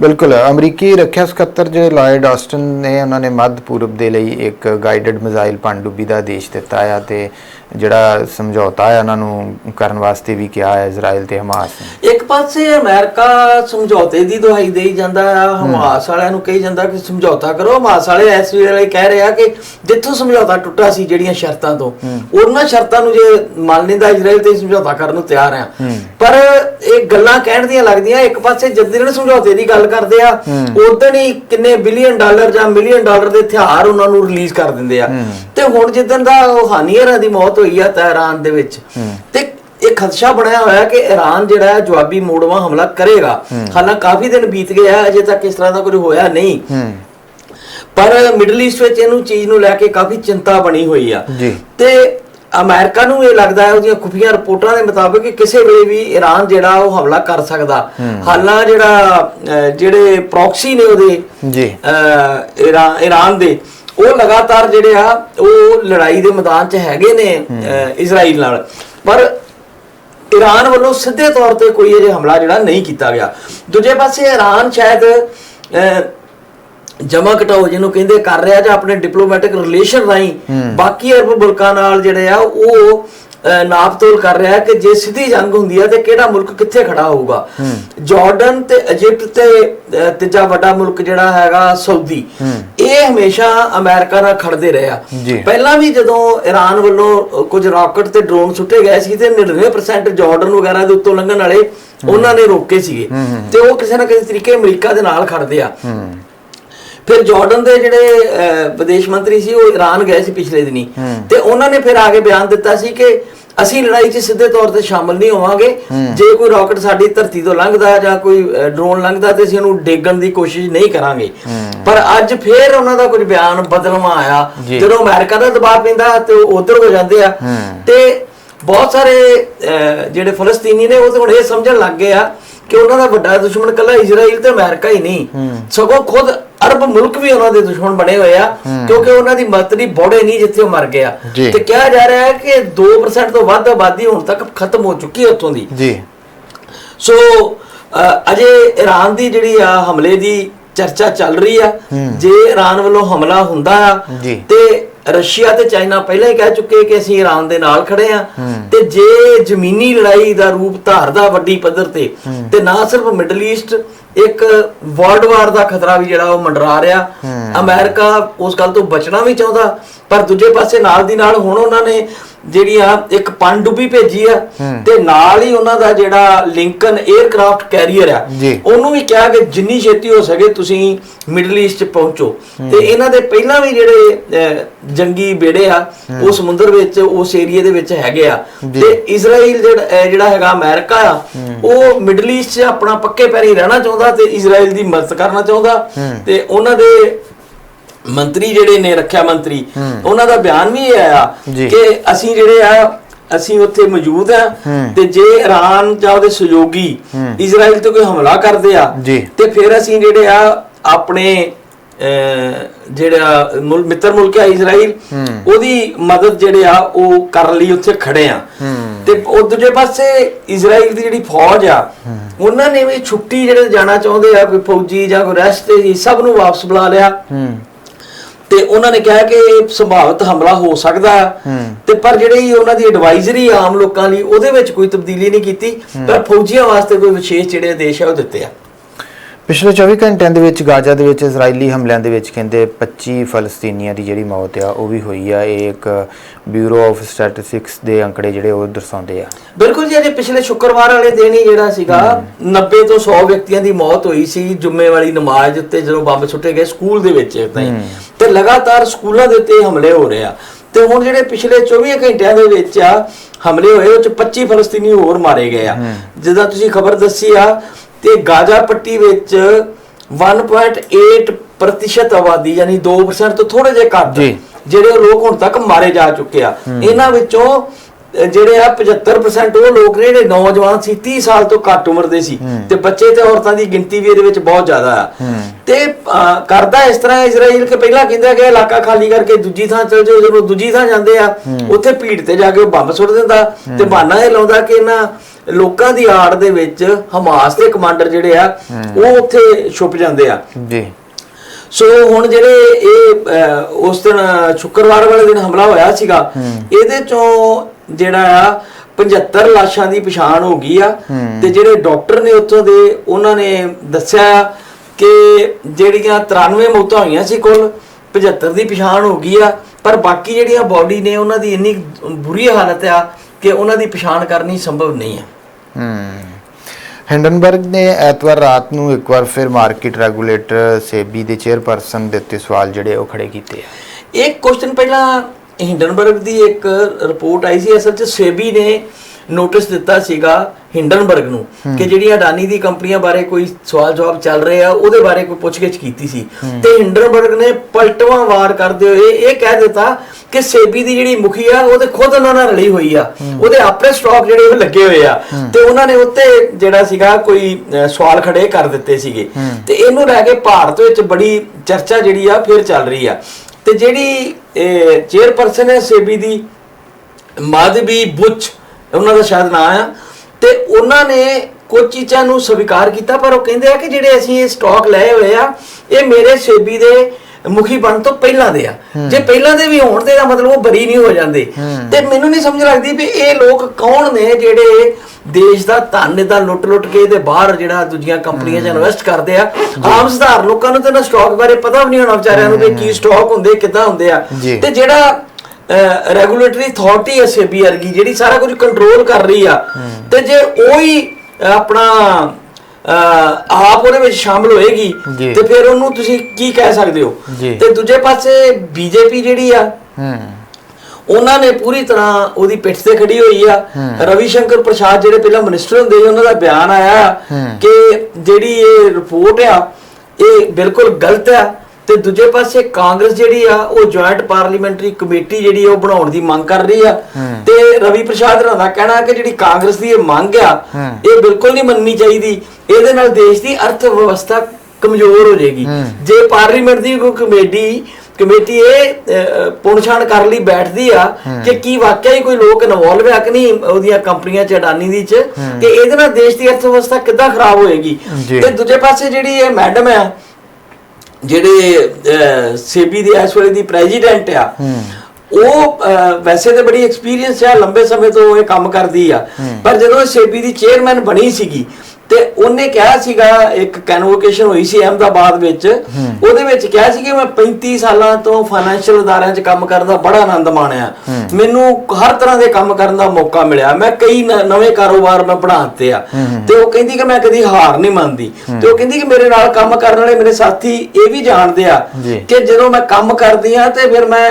ਬਿਲਕੁਲ ਅਮਰੀਕੀ ਰੱਖਿਆ ਸਕੱਤਰ ਜੇ ਲਾਇਡ ਆਸਟਨ ਨੇ ਉਹਨਾਂ ਨੇ ਮੱਧ ਪੂਰਬ ਦੇ ਲਈ ਇੱਕ ਗਾਈਡਡ ਮਿਜ਼ਾਈਲ ਪਣਡੁੱਬੀ ਦਾ ਆਦੇਸ਼ ਦਿੱਤਾ ਆ ਤੇ ਜਿਹੜਾ ਸਮਝੌਤਾ ਹੈ ਉਹਨਾਂ ਨੂੰ ਕਰਨ ਵਾਸਤੇ ਵੀ ਕਿਹਾ ਹੈ ਇਜ਼ਰਾਈਲ ਤੇ ਹਮਾਸ ਨੇ। ਇੱਕ ਪਾਸੇ ਅਮਰੀਕਾ ਸਮਝੌਤੇ ਦੀ ਦੁਹਾਈ ਦੇਈ ਜਾਂਦਾ ਆ ਹਮਾਸ ਵਾਲਿਆਂ ਨੂੰ ਕਹੀ ਜਾਂਦਾ ਕਿ ਸਮਝੌਤਾ ਕਰੋ। ਹਮਾਸ ਵਾਲੇ ਇਸ ਵੇਲੇ ਕਹਿ ਰਹੇ ਆ ਕਿ ਜਿੱਥੋਂ ਸਮਝੌਤਾ ਟੁੱਟਾ ਸੀ ਜਿਹੜੀਆਂ ਸ਼ਰਤਾਂ ਤੋਂ ਉਹਨਾਂ ਸ਼ਰਤਾਂ ਨੂੰ ਜੇ ਮੰਨ ਲੈਂਦਾ ਇਜ਼ਰਾਈਲ ਤੇ ਸਮਝੌਤਾ ਕਰਨ ਨੂੰ ਤਿਆਰ ਆ। ਪਰ ਇਹ ਗੱਲਾਂ ਕਹਿਣ ਦੀਆਂ ਲੱਗਦੀਆਂ ਇੱਕ ਪਾਸੇ ਜਦ ਇਹਨਾਂ ਸਮਝੌਤੇ ਦੀ ਗੱਲ ਕਰਦੇ ਆ ਉਦੋਂ ਹੀ ਕਿੰਨੇ ਬਿਲੀਅਨ ਡਾਲਰ ਜਾਂ ਮਿਲੀਅਨ ਡਾਲਰ ਦੇ ਹਥਿਆਰ ਉਹਨਾਂ ਨੂੰ ਰਿਲੀਜ਼ ਕਰ ਦਿੰਦੇ ਆ। ਤੇ ਹੁਣ ਜਿੱਦਣ ਦਾ ਉਹ ਹਾਨੀਅਰਾਂ ਦੀ ਮੌਤ ਹੋਈ ਆ ਤਹਿਰਾਨ ਦੇ ਵਿੱਚ ਤੇ ਇਹ ਖਦਸ਼ਾ ਬਣਿਆ ਹੋਇਆ ਕਿ ਈਰਾਨ ਜਿਹੜਾ ਹੈ ਜਵਾਬੀ ਮੋੜਵਾਂ ਹਮਲਾ ਕਰੇਗਾ। ਹਾਲਾਂਕਿ ਕਾਫੀ ਦਿਨ ਬੀਤ ਗਏ ਆ ਅਜੇ ਤੱਕ ਇਸ ਤਰ੍ਹਾਂ ਦਾ ਕੁਝ ਹੋਇਆ ਨਹੀਂ। ਪਰ ਮਿਡਲ ਈਸਟ ਵਿੱਚ ਇਹਨੂੰ ਚੀਜ਼ ਨੂੰ ਲੈ ਕੇ ਕਾਫੀ ਚਿੰਤਾ ਬਣੀ ਹੋਈ ਆ। ਤੇ ਅਮਰੀਕਾ ਨੂੰ ਇਹ ਲੱਗਦਾ ਹੈ ਉਹਦੀਆਂ ਖੁਫੀਆ ਰਿਪੋਰਟਾਂ ਦੇ ਮੁਤਾਬਕ ਕਿ ਕਿਸੇ ਵੇਲੇ ਵੀ ਈਰਾਨ ਜਿਹੜਾ ਉਹ ਹਮਲਾ ਕਰ ਸਕਦਾ। ਹਾਲਾਂ ਜਿਹੜਾ ਜਿਹੜੇ ਪ੍ਰੌਕਸੀ ਨੇ ਉਹਦੇ ਜੀ। ਈਰਾਨ ਦੇ ਉਹ ਲਗਾਤਾਰ ਜਿਹੜੇ ਆ ਉਹ ਲੜਾਈ ਦੇ ਮੈਦਾਨ 'ਚ ਹੈਗੇ ਨੇ ਇਜ਼ਰਾਈਲ ਨਾਲ। ਪਰ ਈਰਾਨ ਵੱਲੋਂ ਸਿੱਧੇ ਤੌਰ ਤੇ ਕੋਈ ਅਜੇ ਹਮਲਾ ਜਿਹੜਾ ਨਹੀਂ ਕੀਤਾ ਗਿਆ। ਦੂਜੇ ਪਾਸੇ ਈਰਾਨ ਸ਼ਾਇਦ ਜਮਾ ਘਟਾਓ ਜਿਹਨੂੰ ਕਹਿੰਦੇ ਕਰ ਰਿਹਾ ਜਾਂ ਆਪਣੇ ਡਿਪਲੋਮੈਟਿਕ ਰਿਲੇਸ਼ਨ ਰਾਹੀਂ। ਬਾਕੀ ਅਰਬ ਮੁਲਕਾਂ ਨਾਲ ਜਿਹੜੇ ਆ ਉਹ ਨਾਪਤੋਲ ਕਰ ਰਿਹਾ ਕਿ ਜੇ ਸਿੱਧੀ ਜੰਗ ਹੁੰਦੀ ਹੈ ਤੇ ਕਿਹੜਾ ਮੁਲਕ ਕਿੱਥੇ ਖੜਾ ਹੋਊਗਾ? ਜਾਰਡਨ ਤੇ ਇਜਿਪਟ ਤੇ ਤੀਜਾ ਵੱਡਾ ਮੁਲਕ ਜਿਹੜਾ ਹੈਗਾ ਸਾਊਦੀ। ਇਹ ਹਮੇਸ਼ਾ ਅਮਰੀਕਾ ਨਾਲ ਖੜਦੇ ਰਹੇ ਆ। ਪਹਿਲਾਂ ਵੀ ਜਦੋਂ ਈਰਾਨ ਵੱਲੋਂ ਕੁਝ ਰਾਕਟ ਤੇ ਡਰੋਨ ਸੁੱਟੇ ਗਏ ਸੀ ਤੇ 99% ਜਾਰਡਨ ਵਗੈਰਾ ਦੇ ਉੱਤੋਂ ਲੰਘਣ ਵਾਲੇ ਉਹਨਾਂ ਨੇ ਰੋਕੇ ਸੀਗੇ। ਤੇ ਉਹ ਕਿਸੇ ਨਾ ਕਿਸੇ ਤਰੀਕੇ ਅਮਰੀਕਾ ਦੇ ਨਾਲ ਖੜਦੇ ਆ। ਫਿਰ ਜਾਰਡਨ ਦੇ ਜਿਹੜੇ ਵਿਦੇਸ਼ ਮੰਤਰੀ ਸੀ ਉਹ ਈਰਾਨ ਗਏ ਸੀ ਪਿਛਲੇ ਦਿਨੀ। ਤੇ ਉਹਨਾਂ ਨੇ ਫਿਰ ਆ ਕੇ ਬਿਆਨ ਦਿੱਤਾ ਸੀ ਕਿ ਅਸੀਂ ਲੜਾਈ 'ਚ ਸਿੱਧੇ ਤੌਰ ਤੇ ਸ਼ਾਮਲ ਨਹੀਂ ਹੋਵਾਂਗੇ। ਜੇ ਕੋਈ ਰਾਕਟ ਸਾਡੀ ਧਰਤੀ ਤੋਂ ਲੰਘਦਾ ਜਾਂ ਕੋਈ ਡਰੋਨ ਲੰਘਦਾ ਤੇ ਅਸੀਂ ਉਹਨੂੰ ਡੇਗਣ ਦੀ ਕੋਸ਼ਿਸ਼ ਨਹੀਂ ਕਰਾਂਗੇ। ਪਰ ਅੱਜ ਫਿਰ ਉਹਨਾਂ ਦਾ ਕੁਝ ਬਿਆਨ ਬਦਲਵਾ ਆਇਆ। ਜਦੋਂ ਅਮਰੀਕਾ ਦਾ ਦਬਾਅ ਪੈਂਦਾ ਤੇ ਉਹ ਉਧਰ ਹੋ ਜਾਂਦੇ ਆ। ਤੇ ਬਹੁਤ ਸਾਰੇ ਜਿਹੜੇ ਫਲਸਤੀਨੀ ਨੇ ਉਹ ਤੇ ਹੁਣ ਇਹ ਸਮਝਣ ਲੱਗ ਗਏ ਆ ਕਿ ਉਹਨਾਂ ਦਾ ਵੱਡਾ ਦੁਸ਼ਮਣ ਕੱਲਾ ਇਜ਼ਰਾਈਲ ਤੇ ਅਮਰੀਕਾ ਹੀ ਨਹੀਂ। ਸਗੋਂ ਖੁਦ ਅਰਬ ਮੁਲਕ ਵੀ ਉਹਨਾਂ ਦੇ ਦੁਸ਼ਮਣ ਬਣੇ ਹੋਏ ਆ ਕਿਉਂਕਿ ਉਹਨਾਂ ਦੀ ਮਤਰੀ ਬੋੜੇ ਨਹੀਂ ਜਿੱਥੇ ਉਹ ਮਰ ਗਿਆ। ਤੇ ਕਿਹਾ ਜਾ ਰਿਹਾ ਹੈ ਕਿ 2% ਤੋਂ ਵੱਧ ਆਬਾਦੀ ਹੁਣ ਤੱਕ ਖਤਮ ਹੋ ਚੁੱਕੀ ਹੈ ਉੱਥੋਂ ਦੀ। ਜੀ। ਸੋ ਅਜੇ ਈਰਾਨ ਦੀ ਜਿਹੜੀ ਆ ਹਮਲੇ ਦੀ ਚਰਚਾ ਚੱਲ ਰਹੀ ਆ। ਜੇ ਈਰਾਨ ਵੱਲੋਂ ਹਮਲਾ ਹੁੰਦਾ ਆ। ਤੇ ਰਸ਼ੀਆ ਤੇ ਚਾਈਨਾ ਪਹਿਲਾਂ ਹੀ ਕਹਿ ਚੁੱਕੇ ਕਿ ਅਸੀਂ ਈਰਾਨ ਦੇ ਨਾਲ ਖੜੇ ਆ। ਤੇ ਜੇ ਜ਼ਮੀਨੀ ਲੜਾਈ ਦਾ ਰੂਪ ਧਾਰਦਾ ਵੱਡੀ ਪੱਧਰ ਤੇ ਤੇ ਨਾ ਸਿਰਫ ਮਿਡਲ ਈਸਟ ਇੱਕ ਵਰਲਡ ਵਾਰ ਦਾ ਖਤਰਾ ਵੀ ਜਿਹੜਾ ਉਹ ਮੰਡਰਾ ਰਿਹਾ। ਅਮਰੀਕਾ ਉਸ ਗੱਲ ਤੋਂ ਬਚਣਾ ਵੀ ਚਾਹੁੰਦਾ ਪਰ ਦੂਜੇ ਪਾਸੇ ਨਾਲ ਦੀ ਨਾਲ ਹੁਣ ਉਹਨਾਂ ਨੇ ਜਿਹੜੀ ਆ ਇੱਕ ਪਣਡੁੱਬੀ ਭੇਜੀ ਆ ਤੇ ਨਾਲ ਹੀ ਉਹਨਾਂ ਦਾ ਜਿਹੜਾ ਲਿੰਕਨ 에ਅਰਕ੍ਰਾਫਟ ਕੈਰੀਅਰ ਆ। ਉਹਨੂੰ ਵੀ ਕਿਹਾ ਕਿ ਜਿੰਨੀ ਛੇਤੀ ਹੋ ਸਕੇ ਤੁਸੀਂ ਮਿਡਲ ਈਸਟ ਚ ਪਹੁੰਚੋ। ਤੇ ਇਹਨਾਂ ਦੇ ਪਹਿਲਾਂ ਵੀ ਜਿਹੜੇ ਜੰਗੀ ਬੇੜੇ ਆ ਉਹ ਸਮੁੰਦਰ ਵਿੱਚ ਉਸ ਏਰੀਏ ਦੇ ਵਿੱਚ ਹੈਗੇ ਆ। ਤੇ ਇਜ਼ਰਾਈਲ ਜਿਹੜਾ ਹੈਗਾ ਅਮਰੀਕਾ ਆ ਉਹ ਮਿਡਲ ਈਸਟ 'ਚ ਆਪਣਾ ਪੱਕੇ ਪੈਰੀ ਰਹਿਣਾ ਚਾਹੁੰਦਾ ਤੇ ਇਜ਼ਰਾਈਲ ਦੀ ਮਦਦ ਕਰਨਾ ਚਾਹੁੰਦਾ। ਤੇ ਉਹਨਾਂ ਦੇ ਮੰਤਰੀ ਜਿਹੜੇ ਨੇ ਰੱਖਿਆ ਮੰਤਰੀ ਉਹਨਾਂ ਦਾ ਬਿਆਨ ਵੀ ਇਹ ਆਇਆ। ਕਿ ਅਸੀਂ ਜਿਹੜੇ ਆ ਅਸੀਂ ਉੱਥੇ ਮੌਜੂਦ ਆ ਤੇ ਜੇ ਈਰਾਨ ਜਾਂ ਉਹਦੇ ਸਹਿਯੋਗੀ ਇਜ਼ਰਾਈਲ ਤੇ ਕੋਈ ਹਮਲਾ ਕਰਦੇ ਆ। ਤੇ ਫਿਰ ਅਸੀਂ ਜਿਹੜੇ ਆ ਆਪਣੇ ਜਿਹੜਾ ਮਿੱਤਰ ਮੁਲਕ ਆ ਇਜ਼ਰਾਈਲ ਉਹਦੀ ਮਦਦ ਜਿਹੜੇ ਆ ਉਹ ਕਰਨ ਲਈ ਉੱਥੇ ਖੜੇ ਆ। ਤੇ ਉਹ ਦੂਜੇ ਪਾਸੇ ਇਜ਼ਰਾਈਲ ਦੀ ਜਿਹੜੀ ਫੌਜ ਆ ਉਹਨਾਂ ਨੇ ਵੀ ਛੁੱਟੀ ਜਿਹੜੇ ਜਾਣਾ ਚਾਹੁੰਦੇ ਆ ਕੋਈ ਫੌਜੀ ਜਾਂ ਕੋਈ ਰੈਸਟ ਤੇ ਸਭ ਨੂੰ ਵਾਪਸ ਬੁਲਾ ਲਿਆ। ਹੂੰ। ਤੇ ਉਹਨਾਂ ਨੇ ਕਿਹਾ ਕਿ ਸੰਭਾਵਿਤ ਹਮਲਾ ਹੋ ਸਕਦਾ ਹੈ। ਤੇ ਪਰ ਜਿਹੜੀ ਉਹਨਾਂ ਦੀ ਐਡਵਾਈਜ਼ਰੀ ਆਮ ਲੋਕਾਂ ਲਈ ਉਹਦੇ ਵਿੱਚ ਕੋਈ ਤਬਦੀਲੀ ਨਹੀਂ ਕੀਤੀ। ਪਰ ਫੌਜੀਆਂ ਵਾਸਤੇ ਕੋਈ ਵਿਸ਼ੇਸ਼ ਜਿਹੜੇ ਆਦੇਸ਼ ਆ ਉਹ ਦਿੱਤੇ ਆ। ਪਿਛਲੇ 24 ਘੰਟਿਆਂ ਦੇ ਵਿੱਚ ਗਾਜ਼ਾ ਦੇ ਵਿੱਚ ਇਜ਼ਰਾਈਲੀ ਹਮਲਿਆਂ ਦੇ ਵਿੱਚ ਕਹਿੰਦੇ 25 ਫਲਸਤੀਨੀਆਂ ਦੀ ਜਿਹੜੀ ਮੌਤ ਆ ਉਹ ਵੀ ਹੋਈ ਆ। ਇਹ ਇੱਕ ਬਿਊਰੋ ਆਫ ਸਟੈਟਿਸਟਿਕਸ ਦੇ ਅੰਕੜੇ ਜਿਹੜੇ ਉਹ ਦਰਸਾਉਂਦੇ ਆ। ਬਿਲਕੁਲ ਜੀ ਅਜੇ ਪਿਛਲੇ ਸ਼ੁੱਕਰਵਾਰ ਵਾਲੇ ਦਿਨ ਹੀ ਜਿਹੜਾ ਸੀਗਾ 90 ਤੋਂ 100 ਵਿਅਕਤੀਆਂ ਦੀ ਮੌਤ ਹੋਈ ਸੀ। ਜੁਮੇ ਵਾਲੀ ਨਮਾਜ਼ ਉੱਤੇ ਜਦੋਂ ਬੰਬ ਸੁੱਟੇ ਗਏ ਸਕੂਲ ਦੇ ਵਿੱਚ ਤਾਂ ਹੀ। ਤੇ ਲਗਾਤਾਰ ਸਕੂਲਾਂ ਦੇ ਉੱਤੇ ਹਮਲੇ ਹੋ ਰਹੇ ਆ। ਤੇ ਹੁਣ ਜਿਹੜੇ ਪਿਛਲੇ 24 ਘੰਟਿਆਂ ਦੇ ਵਿੱਚ ਆ ਹਮਲੇ ਹੋਏ ਉਹ ਚ 25 ਫਲਸਤੀਨੀ ਹੋਰ ਮਾਰੇ ਗਏ ਆ। ਜਿੱਦਾਂ ਤੁਸੀਂ ਖਬਰ ਦੱਸੀ ਆ ਤੇ ਗਾਜ਼ਾ ਪੱਟੀ ਵਿੱਚ 1.8 ਪ੍ਰਤੀਸ਼ਤ ਆਬਾਦੀ ਯਾਨੀ 2% ਤੋਂ ਥੋੜੇ ਜਿਹਾ ਘੱਟ। ਜਿਹੜੇ ਲੋਕ ਹੁਣ ਤੱਕ ਮਾਰੇ ਜਾ ਚੁੱਕੇ ਆ। ਇਹਨਾਂ ਵਿੱਚੋਂ ਜਿਹੜੇ ਆ 75% ਉਹ ਲੋਕ ਨੇ ਜਿਹੜੇ ਨੌਜਵਾਨ ਸੀ 30 ਸਾਲ ਤੋਂ ਘੱਟ ਉਮਰ ਦੇ ਸੀ। ਤੇ ਬੱਚੇ ਤੇ ਔਰਤਾਂ ਦੀ ਗਿਣਤੀ ਵੀ ਇਹਦੇ ਵਿੱਚ ਬਹੁਤ ਜ਼ਿਆਦਾ ਆ। ਤੇ ਕਰਦਾ ਇਸ ਤਰ੍ਹਾਂ ਇਜ਼ਰਾਈਲ ਕਿ ਪਹਿਲਾਂ ਕਹਿੰਦਾ ਕਿ ਇਲਾਕਾ ਖਾਲੀ ਕਰਕੇ ਦੂਜੀ ਥਾਂ ਚਲ ਜਾਓ ਜਦੋਂ ਦੂਜੀ ਥਾਂ ਜਾਂਦੇ ਆ ਉੱਥੇ ਭੀੜ ਤੇ ਜਾ ਕੇ ਉਹ ਬੰਬ ਸੁੱਟ ਦਿੰਦਾ। ਤੇ ਬਹਾਨਾ ਇਹ ਲਾਉਂਦਾ ਕਿ ਇਹਨਾਂ ਲੋਕਾਂ ਦੀ ਆੜ ਦੇ ਵਿੱਚ ਹਮਾਸ ਦੇ ਕਮਾਂਡਰ ਜਿਹੜੇ ਆ ਉਹ ਉੱਥੇ ਛੁਪ ਜਾਂਦੇ ਆ। ਜੀ। ਸੋ ਹੁਣ ਜਿਹੜੇ ਇਹ ਉਸ ਦਿਨ ਸ਼ੁੱਕਰਵਾਰ ਵਾਲੇ ਦਿਨ ਹਮਲਾ ਹੋਇਆ ਸੀਗਾ ਇਹਦੇ ਚੋਂ ਜਿਹੜਾ ਆ 75 ਲਾਸ਼ਾਂ ਦੀ ਪਛਾਣ ਹੋ ਗਈ ਆ। ਤੇ ਜਿਹੜੇ ਡਾਕਟਰ ਨੇ ਉੱਥੋਂ ਦੇ ਉਹਨਾਂ ਨੇ ਦੱਸਿਆ ਕਿ ਜਿਹੜੀਆਂ 93 ਮੌਤਾਂ ਹੋਈਆਂ ਸੀ ਕੁੱਲ 75 ਦੀ ਪਛਾਣ ਹੋ ਗਈ ਆ। ਪਰ ਬਾਕੀ ਜਿਹੜੀਆਂ ਬਾਡੀ ਨੇ ਉਹਨਾਂ ਦੀ ਇੰਨੀ ਬੁਰੀ ਹਾਲਤ ਆ ਕਿ ਉਹਨਾਂ ਦੀ ਪਛਾਣ ਕਰਨੀ ਸੰਭਵ ਨਹੀਂ ਆ। ਹਿੰਡਨਬਰਗ ਨੇ ਐਤਵਾਰ ਰਾਤ ਨੂੰ ਇੱਕ ਵਾਰ ਫਿਰ ਮਾਰਕੀਟ ਰੈਗੂਲੇਟਰ ਸੇਬੀ ਦੇ ਚੇਅਰਪਰਸਨ ਦੇ ਉੱਤੇ ਸਵਾਲ ਜਿਹੜੇ ਉਹ ਖੜੇ ਕੀਤੇ ਆ। ਇੱਕ ਕੁਐਸਚਨ ਪਹਿਲਾਂ ਹਿੰਡਨਬਰਗ ਦੀ ਇੱਕ ਰਿਪੋਰਟ ਆਈ ਸੀ, ਅਸਲ 'ਚ ਸੇਬੀ ਨੇ ਨੋਟਿਸ ਦਿੱਤਾ ਸੀਗਾ ਹਿੰਡਨਬਰਗ ਨੂੰ ਕਿ ਜਿਹੜੀ ਅਡਾਨੀ ਦੀ ਕੰਪਨੀਆਂ ਬਾਰੇ ਕੋਈ ਸਵਾਲ ਜਵਾਬ ਚੱਲ ਰਹੇ ਆ ਉਹਦੇ ਬਾਰੇ ਕੋਈ ਪੁੱਛਗਿੱਛ ਕੀਤੀ ਸੀ। ਤੇ ਹਿੰਡਨਬਰਗ ਨੇ ਪਲਟਵਾਂ ਵਾਰ ਕਰਦੇ ਹੋਏ ਇਹ ਕਹਿ ਦਿੱਤਾ ਕਿ ਸੇਬੀ ਦੀ ਜਿਹੜੀ ਮੁਖੀ ਆ ਉਹ ਤੇ ਖੁਦ ਉਹਨਾਂ ਨਾਲ ਰਲੀ ਹੋਈ ਆ। ਉਹਦੇ ਆਪਣੇ ਸਟਾਕ ਜਿਹੜੇ ਉਹ ਲੱਗੇ ਹੋਏ ਆ। ਤੇ ਉਹਨਾਂ ਨੇ ਉੱਤੇ ਜਿਹੜਾ ਸੀਗਾ ਕੋਈ ਸਵਾਲ ਖੜੇ ਕਰ ਦਿੱਤੇ ਸੀਗੇ। ਤੇ ਇਹਨੂੰ ਲੈ ਕੇ ਭਾਰਤ ਵਿੱਚ ਬੜੀ ਚਰਚਾ ਜਿਹੜੀ ਆ ਫਿਰ ਚੱਲ ਰਹੀ ਆ। ਤੇ ਜਿਹੜੀ ਚੇਅਰਪਰਸਨ ਹੈ ਸੇਬੀ ਦੀ ਮਾਧਵੀ ਬੁੱਚ ਉਹਨਾਂ ਦਾ ਸ਼ਾਇਦ ਨਾਮ ਆ। ਤੇ ਉਹਨਾਂ ਨੇ ਕੁਝ ਚੀਜ਼ਾਂ ਨੂੰ ਸਵੀਕਾਰ ਕੀਤਾ ਪਰ ਉਹ ਕਹਿੰਦੇ ਆ ਕਿ ਜਿਹੜੇ ਅਸੀਂ ਇਹ ਸਟਾਕ ਲਏ ਹੋਏ ਆ ਇਹ ਮੇਰੇ ਸੇਬੀ ਦੇ ਮੁਖੀ ਬਣ ਤੋਂ ਪਹਿਲਾਂ ਦੇ ਆ। ਜੇ ਪਹਿਲਾਂ ਦੇ ਵੀ ਹੋਣ ਤੇ ਦਾ ਮਤਲਬ ਉਹ ਬਰੀ ਨਹੀਂ ਹੋ ਜਾਂਦੇ। ਤੇ ਮੈਨੂੰ ਨਹੀਂ ਸਮਝ ਲੱਗਦੀ ਵੀ ਇਹ ਲੋਕ ਕੌਣ ਨੇ ਜਿਹੜੇ ਦੇਸ਼ ਦਾ ਧਨ ਦਾ ਲੁੱਟ-ਲੁੱਟ ਕੇ ਇਹਦੇ ਬਾਹਰ ਜਿਹੜਾ ਦੂਜੀਆਂ ਕੰਪਨੀਆਂ 'ਚ ਇਨਵੈਸਟ ਕਰਦੇ ਆ। ਆਮ ਸਧਾਰਨ ਲੋਕਾਂ ਨੂੰ ਤਾਂ ਨਾ ਸਟਾਕ ਬਾਰੇ ਪਤਾ ਵੀ ਨਹੀਂ ਹੋਣਾ ਵਿਚਾਰਿਆਂ ਨੂੰ ਵੀ ਕੀ ਸਟਾਕ ਹੁੰਦੇ ਕਿੱਦਾਂ ਹੁੰਦੇ ਆ। ਤੇ ਜਿਹੜਾ ਰੈਗੂਲੇਟਰੀ ਅਥਾਰਟੀ ਹੈ ਸੇਬੀ ਵਰਗੀ ਜਿਹੜੀ ਸਾਰਾ ਕੁਝ ਕੰਟਰੋਲ ਕਰ ਰਹੀ ਆ। ਤੇ ਜੇ ਉਹ ਆਪਣਾ ਆਪ ਉਹਦੇ ਵਿੱਚ ਸ਼ਾਮਲ ਹੋਏਗੀ। ਤੇ ਫਿਰ ਉਹਨੂੰ ਤੁਸੀਂ ਕੀ ਕਹਿ ਸਕਦੇ ਹੋ। ਤੇ ਦੂਜੇ ਪਾਸੇ ਬੀਜੇਪੀ ਜਿਹੜੀ ਆ ਉਹਨਾਂ ਨੇ ਪੂਰੀ ਤਰ੍ਹਾਂ ਉਹਦੀ ਪਿੱਠ ਤੇ ਖੜੀ ਹੋਈ ਆ। ਰਵੀ ਸ਼ੰਕਰ ਪ੍ਰਸਾਦ ਜਿਹੜੇ ਪਹਿਲਾਂ ਮਿਨਿਸਟਰ ਹੁੰਦੇ ਸੀ ਉਹਨਾਂ ਦਾ ਬਿਆਨ ਆਇਆ ਕਿ ਜਿਹੜੀ ਇਹ ਰਿਪੋਰਟ ਆ ਇਹ ਬਿਲਕੁਲ ਗਲਤ ਆ। ਤੇ ਦੂਜੇ ਪਾਸੇ ਕਾਂਗਰਸ ਜਿਹੜੀ ਆ ਉਹ ਜੁਆਇੰਟ ਪਾਰਲੀਮੈਂਟਰੀ ਕਮੇਟੀ ਜਿਹੜੀ ਉਹ ਬਣਾਉਣ ਦੀ ਮੰਗ ਕਰ ਰਹੀ ਆ। ਤੇ ਰਵੀ ਪ੍ਰਸਾਦ ਹੋਰਾਂ ਦਾ ਕਹਿਣਾ ਕਿ ਜਿਹੜੀ ਕਾਂਗਰਸ ਦੀ ਇਹ ਮੰਗ ਆ ਇਹ ਬਿਲਕੁਲ ਨਹੀਂ ਮੰਨਣੀ ਚਾਹੀਦੀ। ਇਹਦੇ ਨਾਲ ਦੇਸ਼ ਦੀ ਅਰਥ ਵਿਵਸਥਾ ਕਮਜ਼ੋਰ ਹੋ ਜਾਏਗੀ। ਜੇ ਪਾਰਲੀਮੈਂਟ ਦੀ ਕੋਈ ਕਮੇਟੀ ਕਮੇਟੀ ਇਹ ਪੁਣਛਾਣ ਕਰਨ ਲਈ ਬੈਠਦੀ ਆ ਕਿ ਕੀ ਵਾਕਿਆ ਹੀ ਕੋਈ ਲੋਕ ਇਨਵੋਲਵ ਹੈ ਕਿ ਨਹੀਂ ਉਹਦੀਆਂ ਕੰਪਨੀਆਂ ਚ ਅਡਾਨੀ ਦੀ ਚ ਕਿ ਇਹਦੇ ਨਾਲ ਦੇਸ਼ ਦੀ ਅਰਥ ਵਿਵਸਥਾ ਕਿੱਦਾਂ ਖਰਾਬ ਹੋਏਗੀ। ਤੇ ਦੂਜੇ ਪਾਸੇ ਜਿਹੜੀ ਇਹ ਮੈਡਮ ਆ ਜਿਹੜੇ ਸੇਬੀ ਦੀ ਇਸ ਵੇਲੇ ਦੀ ਪ੍ਰੈਜ਼ੀਡੈਂਟ ਆ ਉਹ ਵੈਸੇ ਤਾਂ ਬੜੀ ਐਕਸਪੀਰੀਅੰਸ ਆ ਲੰਬੇ ਸਮੇਂ ਤੋਂ ਇਹ ਕੰਮ ਕਰਦੀ ਆ। ਪਰ ਜਦੋਂ ਸੇਬੀ ਦੀ ਚੇਅਰਮੈਨ ਬਣੀ ਸੀਗੀ ਤੇ ਉਹਨੇ ਕਿਹਾ ਸੀਗਾ ਇੱਕ ਕਨਵੋਕੇਸ਼ਨ ਹੋਈ ਸੀ ਅਹਿਮਦਾਬਾਦ ਵਿੱਚ। ਉਹਦੇ ਵਿੱਚ ਕਿਹਾ ਸੀ ਕਿ ਮੈਂ 35 ਸਾਲਾਂ ਤੋਂ ਫਾਈਨੈਂਸ਼ੀਅਲ ਅਦਾਰਿਆਂ 'ਚ ਕੰਮ ਕਰਨ ਦਾ ਬੜਾ ਆਨੰਦ ਮਾਣਿਆ। ਮੈਨੂੰ ਹਰ ਤਰ੍ਹਾਂ ਦੇ ਕੰਮ ਕਰਨ ਦਾ ਮੌਕਾ ਮਿਲਿਆ। ਮੈਂ ਕਈ ਨਵੇਂ ਕਾਰੋਬਾਰ ਮੈਂ ਬਣਾ ਦਿੱਤੇ ਆ। ਤੇ ਉਹ ਕਹਿੰਦੀ ਕਿ ਮੈਂ ਕਦੀ ਹਾਰ ਨਹੀਂ ਮੰਨਦੀ। ਤੇ ਉਹ ਕਹਿੰਦੀ ਕਿ ਮੇਰੇ ਨਾਲ ਕੰਮ ਕਰਨ ਵਾਲੇ ਮੇਰੇ ਸਾਥੀ ਇਹ ਵੀ ਜਾਣਦੇ ਆ। ਕਿ ਜਦੋਂ ਮੈਂ ਕੰਮ ਕਰਦੀ ਆ ਤੇ ਫਿਰ ਮੈਂ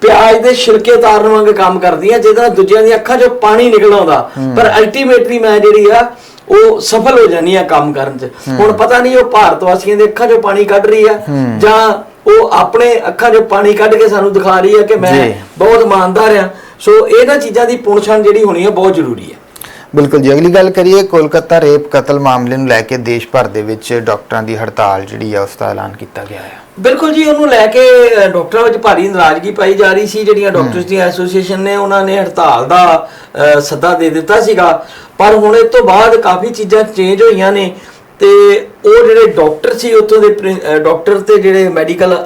ਪਿਆਜ਼ ਦੇ ਛਿਲਕੇ ਤਾਰਨ ਵਾਂਗ ਕੰਮ ਕਰਦੀ ਆ ਜਿਹਦਾ ਦੂਜਿਆਂ ਦੀਆਂ ਅੱਖਾਂ 'ਚੋਂ ਪਾਣੀ ਨਿਕਲ ਆਉਂਦਾ। ਪਰ ਅਲਟੀਮੇਟਲੀ ਮੈਂ ਜਿਹੜੀ ਆ ਉਹ ਸਫਲ ਹੋ ਜਾਨੀ ਆ ਕੰਮ ਕਰਨ 'ਚ। ਹੁਣ ਪਤਾ ਨਹੀਂ ਉਹ ਭਾਰਤ ਵਾਸੀਆਂ ਦੇ ਅੱਖਾਂ 'ਚੋਂ ਪਾਣੀ ਕੱਢ ਰਹੀ ਆ ਜਾਂ ਉਹ ਆਪਣੇ ਅੱਖਾਂ 'ਚੋਂ ਪਾਣੀ ਕੱਢ ਕੇ ਸਾਨੂੰ ਦਿਖਾ ਰਹੀ ਆ ਕਿ ਮੈਂ। ਬਹੁਤ ਇਮਾਨਦਾਰ ਆ। ਸੋ ਇਹਨਾਂ ਚੀਜ਼ਾਂ ਦੀ ਪੁਣਛਾਣ ਜਿਹੜੀ ਹੋਣੀ ਆ ਬਹੁਤ ਜ਼ਰੂਰੀ ਆ। ਬਿਲਕੁਲ ਜੀ ਅਗਲੀ ਗੱਲ ਕਰੀਏ ਕੋਲਕਾਤਾ ਰੇਪ ਕਤਲ ਮਾਮਲੇ ਨੂੰ ਲੈ ਕੇ ਦੇਸ਼ ਭਰ ਦੇ ਵਿੱਚ ਡਾਕਟਰਾਂ ਦੀ ਹੜਤਾਲ ਜਿਹੜੀ ਆ ਉਸ ਦਾ ਐਲਾਨ ਕੀਤਾ ਗਿਆ ਹੈ। ਬਿਲਕੁਲ ਜੀ ਉਹਨੂੰ ਲੈ ਕੇ ਡਾਕਟਰਾਂ ਵਿੱਚ ਭਾਰੀ ਨਾਰਾਜ਼ਗੀ ਪਾਈ ਜਾ ਰਹੀ ਸੀ ਜਿਹੜੀਆਂ ਡਾਕਟਰਸ ਦੀ ਐਸੋਸੀਏਸ਼ਨ ਨੇ ਉਹਨਾਂ ਨੇ ਹੜਤਾਲ ਦਾ ਸੱਦਾ ਦੇ ਦਿੱਤਾ ਸੀਗਾ। ਪਰ ਹੁਣ ਇਸ ਤੋਂ ਬਾਅਦ ਕਾਫੀ ਚੀਜ਼ਾਂ ਚੇਂਜ ਹੋਈਆਂ ਨੇ। ਤੇ ਉਹ ਜਿਹੜੇ ਡਾਕਟਰ ਸੀ ਉੱਥੋਂ ਦੇ ਡਾਕਟਰ ਤੇ ਜਿਹੜੇ ਮੈਡੀਕਲ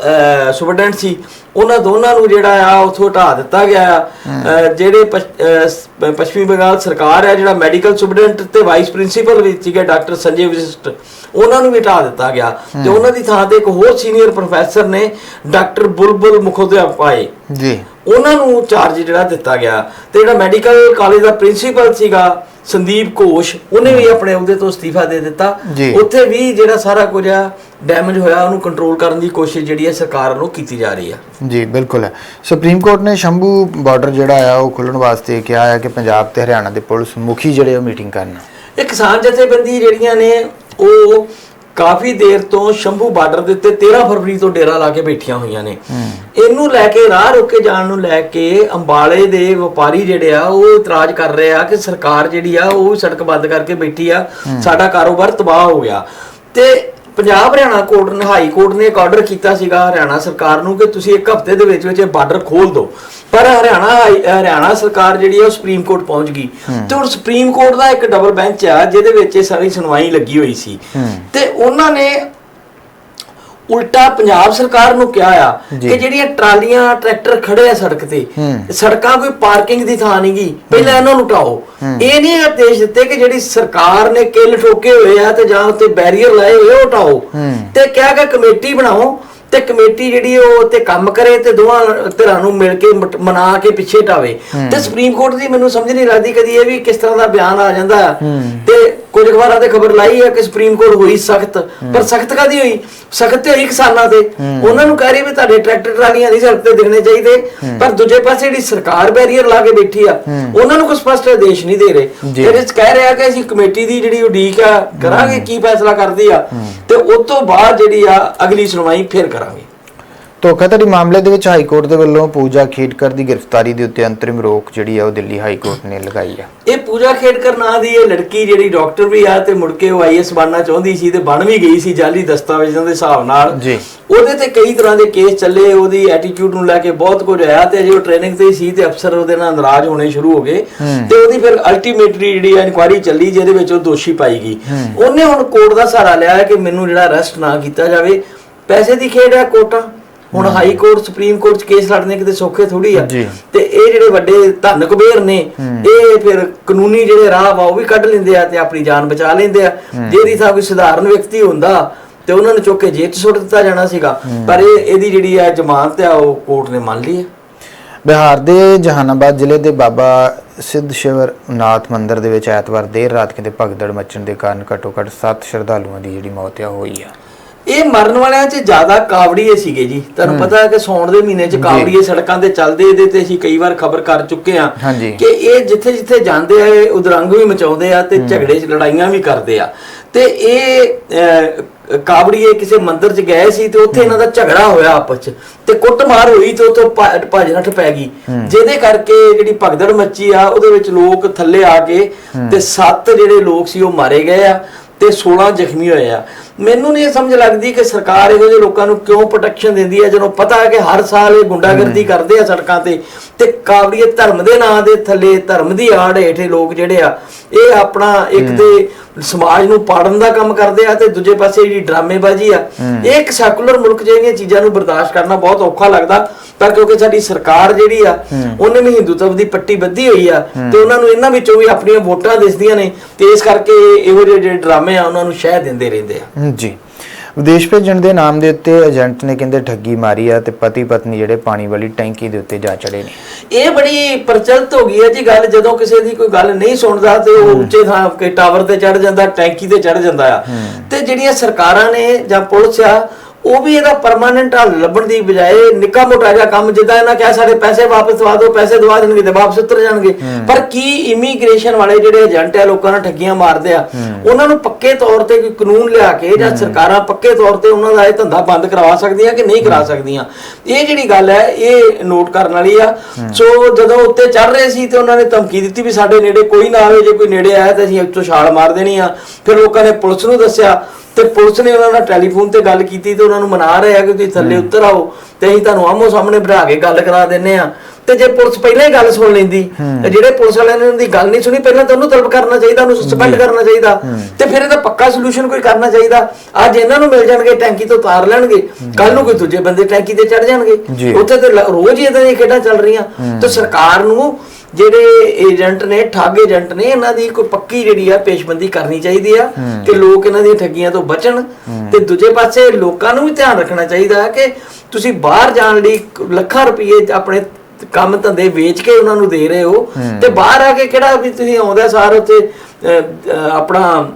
ਸੁਪਰਡੈਂਟ ਸੀ ਉਹਨਾਂ ਦੋਨਾਂ ਨੂੰ ਜਿਹੜਾ ਆ ਉੱਥੋਂ ਹਟਾ ਦਿੱਤਾ ਗਿਆ ਆ। ਜਿਹੜੇ ਪੱਛਮੀ ਬੰਗਾਲ ਸਰਕਾਰ ਹੈ ਜਿਹੜਾ ਮੈਡੀਕਲ ਸੁਪਰਡੈਂਟ ਤੇ ਵਾਈਸ ਪ੍ਰਿੰਸੀਪਲ ਵਿੱਚ ਸੀਗੇ ਡਾਕਟਰ ਸੰਜੇ ਵਿਸ਼ਿਸ਼ਟ ਉਹਨਾਂ ਨੂੰ ਵੀ ਹਟਾ ਦਿੱਤਾ ਗਿਆ। ਤੇ ਉਹਨਾਂ ਦੀ ਥਾਂ ਤੇ ਇੱਕ ਹੋਰ ਸੀਨੀਅਰ ਪ੍ਰੋਫੈਸਰ ਨੇ ਡਾਕਟਰ ਬੁਲਬੁਲ ਮੁਖੋਦਿਆ ਪਾਏ। ਜੀ। ਉਹਨਾਂ ਨੂੰ ਚਾਰਜ ਜਿਹੜਾ ਦਿੱਤਾ ਗਿਆ ਤੇ ਜਿਹੜਾ ਮੈਡੀਕਲ ਕਾਲਜ ਦਾ ਪ੍ਰਿੰਸੀਪਲ ਸੀਗਾ ਸੰਦੀਪ ਘੋਸ਼ ਉਹਨੇ ਵੀ ਆਪਣੇ ਅਹੁਦੇ ਤੋਂ ਅਸਤੀਫਾ ਦੇ ਦਿੱਤਾ। ਉੱਥੇ ਵੀ ਜਿਹੜਾ ਸਾਰਾ ਕੁਝ ਆ ਡੈਮੇਜ ਹੋਇਆ ਉਹਨੂੰ ਕੰਟਰੋਲ ਕਰਨ ਦੀ ਕੋਸ਼ਿਸ਼ ਜਿਹੜੀ ਹੈ ਸਰਕਾਰ ਵੱਲੋਂ ਕੀਤੀ ਜਾ ਰਹੀ ਆ। ਜੀ ਬਿਲਕੁਲ ਹੈ। ਸੁਪਰੀਮ ਕੋਰਟ ਨੇ ਸ਼ੰਭੂ ਬਾਰਡਰ ਜਿਹੜਾ ਆ ਉਹ ਖੁੱਲਣ ਵਾਸਤੇ ਕਿਹਾ ਹੈ ਕਿ ਪੰਜਾਬ ਤੇ ਹਰਿਆਣਾ ਦੇ ਪੁਲਿਸ ਮੁਖੀ ਜਿਹੜੇ ਉਹ ਮੀਟਿੰਗ ਕਰਨ। ਇਹ ਕਿਸਾਨ ਜਥੇਬੰਦੀ ਜਿਹੜੀਆਂ ਨੇ ਉਹ ਕਾਫੀ ਦੇਰ ਤੋਂ ਸ਼ੰਭੂ ਬਾਰਡਰ ਦੇ ਉੱਤੇ 13 ਫਰਵਰੀ ਤੋਂ ਡੇਰਾ ਲਾ ਕੇ ਬੈਠੀਆਂ ਹੋਈਆਂ ਨੇ। ਇਹਨੂੰ ਲੈ ਕੇ ਰਾਹ ਰੋਕੇ ਜਾਣ ਨੂੰ ਲੈ ਕੇ ਅੰਬਾਲੇ ਦੇ ਵਪਾਰੀ ਜਿਹੜੇ ਆ ਉਹ ਇਤਰਾਜ਼ ਕਰ ਰਹੇ ਆ ਕਿ ਸਰਕਾਰ ਜਿਹੜੀ ਆ ਉਹ ਸੜਕ ਬੰਦ ਕਰਕੇ ਬੈਠੀ ਆ। ਸਾਡਾ ਕਾਰੋਬਾਰ ਤਬਾਹ ਹੋ ਗਿਆ। ਤੇ ਪੰਜਾਬ ਹਰਿਆਣਾ ਕੋਰਟ ਨੇ ਹਾਈ ਕੋਰਟ ਨੇ ਇੱਕ ਆਰਡਰ ਕੀਤਾ ਸੀਗਾ ਹਰਿਆਣਾ ਸਰਕਾਰ ਨੂੰ ਕਿ ਤੁਸੀਂ ਇੱਕ ਹਫ਼ਤੇ ਦੇ ਵਿੱਚ ਵਿੱਚ ਇਹ ਬਾਰਡਰ ਖੋਲ ਦਿਓ। ਪਰ ਹਰਿਆਣਾ ਹਰਿਆਣਾ ਸਰਕਾਰ ਜਿਹੜੀ ਆ ਉਹ ਸੁਪਰੀਮ ਕੋਰਟ ਪਹੁੰਚ ਗਈ। ਤੇ ਹੁਣ ਸੁਪਰੀਮ ਕੋਰਟ ਦਾ ਇੱਕ ਡਬਲ ਬੈਂਚ ਆ ਜਿਹਦੇ ਵਿੱਚ ਇਹ ਸਾਰੀ ਸੁਣਵਾਈ ਲੱਗੀ ਹੋਈ ਸੀ। ਤੇ ਉਹਨਾਂ ਨੇ ਉਲਟਾ ਪੰਜਾਬ ਸਰਕਾਰ ਨੂੰ ਕਿਹਾ ਆ। ਕਿ ਜਿਹੜੀਆਂ ਟਰਾਲੀਆਂ ਟਰੈਕਟਰ ਖੜੇ ਆ ਸੜਕ ਤੇ ਸੜਕਾਂ ਕੋਈ ਪਾਰਕਿੰਗ ਦੀ ਥਾਂ ਨਹੀਂਗੀ ਪਹਿਲਾਂ ਇਹਨਾਂ ਨੂੰ ਹਟਾਓ ਇਹ ਨਹੀਂ ਆਦੇਸ਼ ਦਿੱਤੇ ਕਿ ਜਿਹੜੀ ਸਰਕਾਰ ਨੇ ਕਿੱਲ ਠੋਕੇ ਹੋਏ ਆ ਤੇ ਜਾਂ ਉੱਤੇ ਬੈਰੀਅਰ ਲਾਏ ਹੋਏ ਉਹ ਹਟਾਓ ਤੇ ਕਿਹਾ ਕਿ ਕਮੇਟੀ ਬਣਾਓ। ਤੇ ਕਮੇਟੀ ਜਿਹੜੀ ਉਹ ਤੇ ਕੰਮ ਕਰੇ ਤੇ ਦੋਵਾਂ ਧਿਰਾਂ ਨੂੰ ਮਿਲ ਕੇ ਮਨਾ ਕੇ ਪਿੱਛੇ ਟਾਵੇ। ਤੇ ਸੁਪਰੀਮ ਕੋਰਟ ਦੀ ਮੈਨੂੰ ਸਮਝ ਨਹੀਂ ਲੱਗਦੀ ਕਦੀ ਇਹ ਵੀ ਕਿਸ ਤਰ੍ਹਾਂ ਦਾ ਬਿਆਨ ਆ ਜਾਂਦਾ। ਤੇ ਕੁਝ ਅਖਬਾਰਾਂ ਤੇ ਖਬਰ ਲਾਈ ਹੈ ਕਿ ਸੁਪਰੀਮ ਕੋਰਟ ਹੋਈ ਸਖਤ। ਪਰ ਸਖਤ ਕਾਦੀ ਹੋਈ? ਸਖਤ ਹੋਈ ਕਿਸਾਨਾਂ ਤੇ। ਉਹਨਾਂ ਨੂੰ ਕਹਿ ਰਹੀ ਵੀ ਤੁਹਾਡੇ ਟਰੈਕਟਰ ਟਰਾਲੀਆਂ ਨਹੀਂ ਸੜਕ ਤੇ ਦਿਖਣੇ ਚਾਹੀਦੇ। ਪਰ ਦੂਜੇ ਪਾਸੇ ਜਿਹੜੀ ਸਰਕਾਰ ਬੈਰੀਅਰ ਲਾ ਕੇ ਬੈਠੀ ਆ ਉਹਨਾਂ ਨੂੰ ਕੋਈ ਸਪਸ਼ਟ ਆਦੇਸ਼ ਨਹੀਂ ਦੇ ਰਹੇ। ਫਿਰ ਇਸ ਕਹਿ ਰਿਹਾ ਕਿ ਅਸੀਂ ਕਮੇਟੀ ਦੀ ਜਿਹੜੀ ਉਡੀਕ ਆ ਕਰਾਂਗੇ ਕੀ ਫੈਸਲਾ ਕਰਦੀ ਆ। ਤੇ ਉਸ ਤੋਂ ਬਾਅਦ ਜਿਹੜੀ ਆ ਅਗਲੀ ਸੁਣਵਾਈ ਫਿਰ ਕਰਾਂਗੇ। ਧੋਖਾਧੜੀ ਮਾਮਲੇ ਦੇ ਵਿੱਚ ਹਾਈ ਕੋਰਟ ਦੇ ਵੱਲੋਂ ਪੂਜਾ ਖੇਡਕਰ ਦੀ ਗ੍ਰਿਫਤਾਰੀ ਦੇ ਉੱਤੇ ਅੰਤਰਿਮ ਰੋਕ ਜਿਹੜੀ ਆ ਉਹ ਦਿੱਲੀ ਹਾਈ ਕੋਰਟ ਨੇ ਲਗਾਈ ਆ। ਇਹ ਪੂਜਾ ਖੇਡਕਰ ਨਾਂ ਦੀ ਇਹ ਲੜਕੀ ਜਿਹੜੀ ਡਾਕਟਰ ਵੀ ਆ ਤੇ ਮੁੜ ਕੇ ਉਹ ਆਈਐਸ ਬਣਨਾ ਚਾਹੁੰਦੀ ਸੀ ਤੇ ਬਣ ਵੀ ਗਈ ਸੀ ਜਾਲੀ ਦਸਤਾਵੇਜ਼ਾਂ ਦੇ ਹਿਸਾਬ ਨਾਲ। ਜੀ। ਉਹਦੇ ਤੇ ਕਈ ਤਰ੍ਹਾਂ ਦੇ ਕੇਸ ਚੱਲੇ ਉਹਦੀ ਐਟੀਟਿਊਡ ਨੂੰ ਲੈ ਕੇ ਬਹੁਤ ਕੁਝ ਆਇਆ ਤੇ ਅਜੇ ਉਹ ਟ੍ਰੇਨਿੰਗ ਤੇ ਸੀ ਤੇ ਅਫਸਰ ਉਹਦੇ ਨਾਲ ਨਾਰਾਜ਼ ਹੋਣੇ ਸ਼ੁਰੂ ਹੋ ਗਏ। ਤੇ ਉਹਦੀ ਫਿਰ ਅਲਟੀਮੇਟਲੀ ਜਿਹੜੀ ਇਨਕੁਆਇਰੀ ਚੱਲੀ ਜਿਹਦੇ ਵਿੱਚ ਉਹ ਦੋਸ਼ੀ ਪਾਈ ਗਈ। ਉਹਨੇ ਹੁਣ ਕੋਰਟ ਦਾ ਸਹਾਰਾ ਲਿਆ ਕਿ ਮੈਨੂੰ ਜਿਹੜਾ ਅਰੈਸਟ ਨਾ ਕੀਤਾ ਜਾਵੇ। ਪੈਸੇ ਦੀ ਖੇਡ ਹੈ ਕੋਰਟਾਂ। ਹੁਣ ਹਾਈ ਕੋਰਟ ਸੁਪਰੀਮ ਕੋਰਟ ਚ ਕੇਸ ਲੜਨੇ ਕਿਤੇ ਸੌਖੇ ਥੋੜੀ ਆ। ਤੇ ਇਹ ਜਿਹੜੇ ਵੱਡੇ ਧਨ ਕੁਬੇਰ ਨੇ ਇਹ ਫਿਰ ਕਾਨੂੰਨੀ ਜਿਹੜੇ ਰਾਹ ਵਾ ਉਹ ਵੀ ਕੱਢ ਲੈਂਦੇ ਆ ਤੇ ਆਪਣੀ ਜਾਨ ਬਚਾ ਲੈਂਦੇ ਆ। ਜਿਹਦੀ ਥਾਂ ਕੋਈ ਸਧਾਰਨ ਵਿਅਕਤੀ ਹੁੰਦਾ ਤੇ ਉਹਨਾਂ ਨੂੰ ਚੁੱਕ ਕੇ ਜੇਲ੍ਹ 'ਚ ਸੁੱਟ ਦਿੱਤਾ ਜਾਣਾ ਸੀਗਾ। ਪਰ ਇਹ ਇਹਦੀ ਜਿਹੜੀ ਆ ਜ਼ਮਾਨਤ ਆ ਉਹ ਕੋਰਟ ਨੇ ਮੰਨ ਲਈ ਹੈ ਬਿਹਾਰ ਦੇ ਜਹਾਨਾਬਾਦ ਜ਼ਿਲ੍ਹੇ ਦੇ ਬਾਬਾ ਸਿੱਧ ਸ਼ਿਵਰ ਨਾਥ ਮੰਦਿਰ ਦੇ ਵਿੱਚ ਐਤਵਾਰ ਦੇਰ ਰਾਤ ਕਿਤੇ ਭਗਦੜ ਮੱਚਣ ਦੇ ਕਾਰਨ ਘੱਟੋ-ਘੱਟ 7 ਸ਼ਰਧਾਲੂਆਂ ਦੀ ਜਿਹੜੀ ਮੌਤ ਆ ਹੋਈ ਆ। ਇਹ ਮਰਨ ਵਾਲਿਆਂ 'ਚ ਜ਼ਿਆਦਾ ਕਾਵੜੀਏ ਸੀਗੇ ਜੀ। ਤੁਹਾਨੂੰ ਪਤਾ ਹੈ ਕਿ ਸੌਣ ਦੇ ਮਹੀਨੇ 'ਚ ਕਾਵੜੀਏ ਸੜਕਾਂ ਤੇ ਚੱਲਦੇ ਇਹਦੇ ਤੇ ਅਸੀਂ ਕਈ ਵਾਰ ਖਬਰ ਕਰ ਚੁੱਕੇ ਆ। ਕਿ ਇਹ ਜਿੱਥੇ ਜਿੱਥੇ ਜਾਂਦੇ ਆ ਇਹ ਉਦਰੰਗ ਵੀ ਮਚਾਉਂਦੇ ਆ ਤੇ ਝਗੜੇ 'ਚ ਲੜਾਈਆਂ ਵੀ ਕਰਦੇ ਆ। ਤੇ ਇਹ ਅਹ, ਕਾਵੜੀਏ ਕਿਸੇ ਮੰਦਿਰ 'ਚ ਗਏ ਸੀ ਤੇ ਉੱਥੇ ਇਹਨਾਂ ਦਾ ਝਗੜਾ ਹੋਇਆ ਆਪਸ 'ਚ ਤੇ ਕੁੱਟਮਾਰ ਹੋਈ ਤੇ ਉੱਥੋਂ ਭੱਜ ਨੱਠ ਪੈ ਗਈ। ਜਿਹਦੇ ਕਰਕੇ ਜਿਹੜੀ ਭਗਦੜ ਮੱਚੀ ਆ ਉਹਦੇ ਵਿੱਚ ਲੋਕ ਥੱਲੇ ਆ ਕੇ ਤੇ ਸੱਤ ਜਿਹੜੇ ਲੋਕ ਸੀ ਉਹ ਮਾਰੇ ਗਏ ਆ ਤੇ 16 ਜ਼ਖਮੀ ਹੋਏ ਆ। ਮੈਨੂੰ ਨਹੀਂ ਸਮਝ ਲੱਗਦੀ ਕਿ ਸਰਕਾਰ ਇਹੋ ਜਿਹੇ ਲੋਕਾਂ ਨੂੰ ਕਿਉਂ ਪ੍ਰੋਟੈਕਸ਼ਨ ਦਿੰਦੀ ਹੈ ਜਦੋਂ ਪਤਾ ਹੈ ਕਿ ਹਰ ਸਾਲ ਇਹ ਗੁੰਡਾਗਰਦੀ ਕਰਦੇ ਆ ਸੜਕਾਂ ਤੇ ਤੇ ਕਾਬਲੀਏ ਧਰਮ ਦੇ ਨਾਂ ਦੇ ਥੱਲੇ ਧਰਮ ਦੀ ਆੜ ਹੇਠੇ ਲੋਕ ਜਿਹੜੇ ਆ ਇਹ ਆਪਣਾ ਇੱਕ ਤੇ ਸਮਾਜ ਨੂੰ ਪਾੜਨ ਦਾ ਕੰਮ ਕਰਦੇ ਆ ਤੇ ਦੂਜੇ ਪਾਸੇ ਜਿਹੜੀ ਡਰਾਮੇਬਾਜ਼ੀ ਆ ਇਹ ਇੱਕ ਸੈਕੂਲਰ ਮੁਲਕ ਜਿਹੜੀਆਂ ਚੀਜ਼ਾਂ ਨੂੰ ਬਰਦਾਸ਼ਤ ਕਰਨਾ ਬਹੁਤ ਔਖਾ ਲੱਗਦਾ। ਪਰ ਕਿਉਂਕਿ ਸਾਡੀ ਸਰਕਾਰ ਜਿਹੜੀ ਆ ਉਹਨੇ ਵੀ ਹਿੰਦੂਤਵ ਦੀ ਪੱਟੀ ਬੱਧੀ ਹੋਈ ਆ ਤੇ ਉਹਨਾਂ ਨੂੰ ਇਹਨਾਂ ਵਿੱਚੋਂ ਵੀ ਆਪਣੀਆਂ ਵੋਟਾਂ ਦਿਸਦੀਆਂ ਨੇ ਤੇ ਇਸ ਕਰਕੇ ਇਹੋ ਜਿਹੇ ਜਿਹੜੇ ਡਰਾਮੇ ਆ ਉਹਨਾਂ ਨੂੰ ਸ਼ਹਿ ਦਿੰਦੇ ਰਹਿੰਦੇ ਆ। ਜੀ। ਵਿਦੇਸ਼ ਭੇਜਣ ਦੇ ਨਾਮ ਦੇ ਉੱਤੇ ਏਜੰਟ ਨੇ ਕਹਿੰਦੇ ਠੱਗੀ ਮਾਰੀ ਆ ਤੇ ਪਤੀ ਪਤਨੀ ਜਿਹੜੇ ਪਾਣੀ ਵਾਲੀ ਟੈਂਕੀ ਦੇ ਉੱਤੇ ਜਾ ਚੜੇ ਨੇ। ਇਹ ਬੜੀ ਪ੍ਰਚਲਿਤ ਹੋ ਗਈ ਹੈ ਜੀ ਗੱਲ ਜਦੋਂ ਕਿਸੇ ਦੀ ਕੋਈ ਗੱਲ ਨਹੀਂ ਸੁਣਦਾ ਤੇ ਉਹ ਉੱਚੇ ਥਾਂ ਕੇ ਟਾਵਰ ਤੇ ਚੜ ਜਾਂਦਾ ਟੈਂਕੀ ਤੇ ਚੜ ਜਾਂਦਾ ਆ। ਤੇ ਜਿਹੜੀਆਂ ਸਰਕਾਰਾਂ ਨੇ ਜਾਂ ਪੁਲਿਸ ਆ ਉਹ ਵੀ ਇਹਦਾ ਪਰਮਾਨੈਂਟ ਹੱਲ ਲੱਭਣ ਦੀ ਬਜਾਏ ਨਿੱਕਾ ਮੋਟਾ ਜਿਹਾ ਕੰਮ ਜਿੱਦਾਂ ਇਹਨਾਂ ਕਿਹਾ ਸਾਡੇ ਪੈਸੇ ਵਾਪਸ ਦਵਾ ਦਿਓ ਪੈਸੇ ਦਵਾ ਦੇਣਗੇ ਤੇ ਵਾਪਸ ਉਤਰ ਜਾਣਗੇ। ਪਰ ਕੀ ਇਮੀਗ੍ਰੇਸ਼ਨ ਵਾਲੇ ਜਿਹੜੇ ਏਜੰਟ ਆ ਲੋਕਾਂ ਨਾਲ ਠੱਗੀਆਂ ਮਾਰਦੇ ਆ? ਉਹਨਾਂ ਨੂੰ ਪੱਕੇ ਤੌਰ ਤੇ ਕੋਈ ਕਾਨੂੰਨ ਲਿਆ ਕੇ ਜਾਂ ਸਰਕਾਰਾਂ ਪੱਕੇ ਤੌਰ ਤੇ ਉਹਨਾਂ ਦਾ ਇਹ ਧੰਦਾ ਬੰਦ ਕਰਵਾ ਸਕਦੀਆਂ ਕਿ ਨਹੀਂ ਕਰਾ ਸਕਦੀਆਂ? ਇਹ ਜਿਹੜੀ ਗੱਲ ਹੈ ਇਹ ਨੋਟ ਕਰਨ ਵਾਲੀ ਆ। ਸੋ ਜਦੋਂ ਉੱਤੇ ਚੜ ਰਹੇ ਸੀ ਤੇ ਉਹਨਾਂ ਨੇ ਧਮਕੀ ਦਿੱਤੀ ਵੀ ਸਾਡੇ ਨੇੜੇ ਕੋਈ ਨਾ ਆਵੇ ਜੇ ਕੋਈ ਨੇੜੇ ਆਇਆ ਤਾਂ ਅਸੀਂ ਇੱਥੋਂ ਛਾਲ ਮਾਰ ਦੇਣੀ ਆ। ਫਿਰ ਲੋਕਾਂ ਨੇ ਪੁਲਿਸ ਨੂੰ ਦੱਸਿਆ ਤੇ ਪੁਲਿਸ ਨੇ ਉਹਨਾਂ ਨਾਲ ਟੈਲੀਫੋਨ ਤੇ ਗੱਲ ਕੀਤੀ ਤੇ ਉਹਨਾਂ ਨੂੰ ਮਨਾ ਰਹੇ ਕਿ ਤੁਸੀਂ ਥੱਲੇ ਉਤਰ ਆਓ ਤੇ ਅਸੀਂ ਤੁਹਾਨੂੰ ਆਮੋ ਸਾਹਮਣੇ ਬਿਠਾ ਕੇ ਗੱਲ ਕਰਾ ਦਿੰਨੇ ਆ। ਤੇ ਜੇ ਪੁਲਿਸ ਪਹਿਲਾਂ ਹੀ ਗੱਲ ਸੁਣ ਲੈਂਦੀ ਤੇ ਜਿਹੜੇ ਪੁਲਿਸ ਵਾਲਿਆਂ ਨੇ ਉਹਦੀ ਗੱਲ ਨਹੀਂ ਸੁਣੀ ਪਹਿਲਾਂ ਤਾਂ ਉਹਨੂੰ ਤਲਬ ਕਰਨਾ ਚਾਹੀਦਾ ਉਹਨੂੰ ਸਸਪੈਂਡ ਕਰਨਾ ਚਾਹੀਦਾ। ਤੇ ਫਿਰ ਇਹਦਾ ਪੱਕਾ ਸੋਲੂਸ਼ਨ ਕੋਈ ਕਰਨਾ ਚਾਹੀਦਾ। ਅੱਜ ਇਹਨਾਂ ਨੂੰ ਮਿਲ ਜਾਣਗੇ ਟੈਂਕੀ ਤੋਂ ਉਤਾਰ ਲੈਣਗੇ। ਕੱਲ ਨੂੰ ਕੋਈ ਦੂਜੇ ਬੰਦੇ ਟੈਂਕੀ ਤੇ ਚੜ। ਜਾਣਗੇ। ਉੱਥੇ ਤੇ ਰੋਜ਼ ਹੀ ਇਦਾਂ ਦੀਆਂ ਖੇਡਾਂ ਚੱਲ ਰਹੀਆਂ। ਤੇ ਸਰਕਾਰ ਨੂੰ ਜਿਹੜੇ ਏਜੰਟ ਨੇ ਠੱਗ ਏਜੰਟ ਨੇ ਇਹਨਾਂ ਦੀ ਕੋਈ ਪੱਕੀ ਜਿਹੜੀ ਆ ਪੇਸ਼ਬੰਦੀ ਕਰਨੀ ਚਾਹੀਦੀ ਆ ਕਿ ਲੋਕ ਇਹਨਾਂ ਦੀਆਂ ਠੱਗੀਆਂ ਤੋਂ ਬਚਣ। ਤੇ ਦੂਜੇ ਪਾਸੇ ਲੋਕਾਂ ਨੂੰ ਵੀ ਧਿਆਨ ਰੱਖਣਾ ਚਾਹੀਦਾ ਹੈ ਕਿ ਤੁਸੀਂ ਬਾਹਰ ਜਾਣ ਲਈ ਲੱਖਾਂ ਰੁਪਏ ਆਪਣੇ ਕੰਮ ਧੰਦੇ ਵੇਚ ਕੇ ਉਹਨਾਂ ਨੂੰ ਦੇ ਰਹੇ ਹੋ। ਤੇ ਬਾਹਰ ਆ ਕੇ ਕਿਹੜਾ ਵੀ ਤੁਸੀਂ ਆਉਂਦਾ ਸਾਰ ਉੱਥੇ ਆਪਣਾ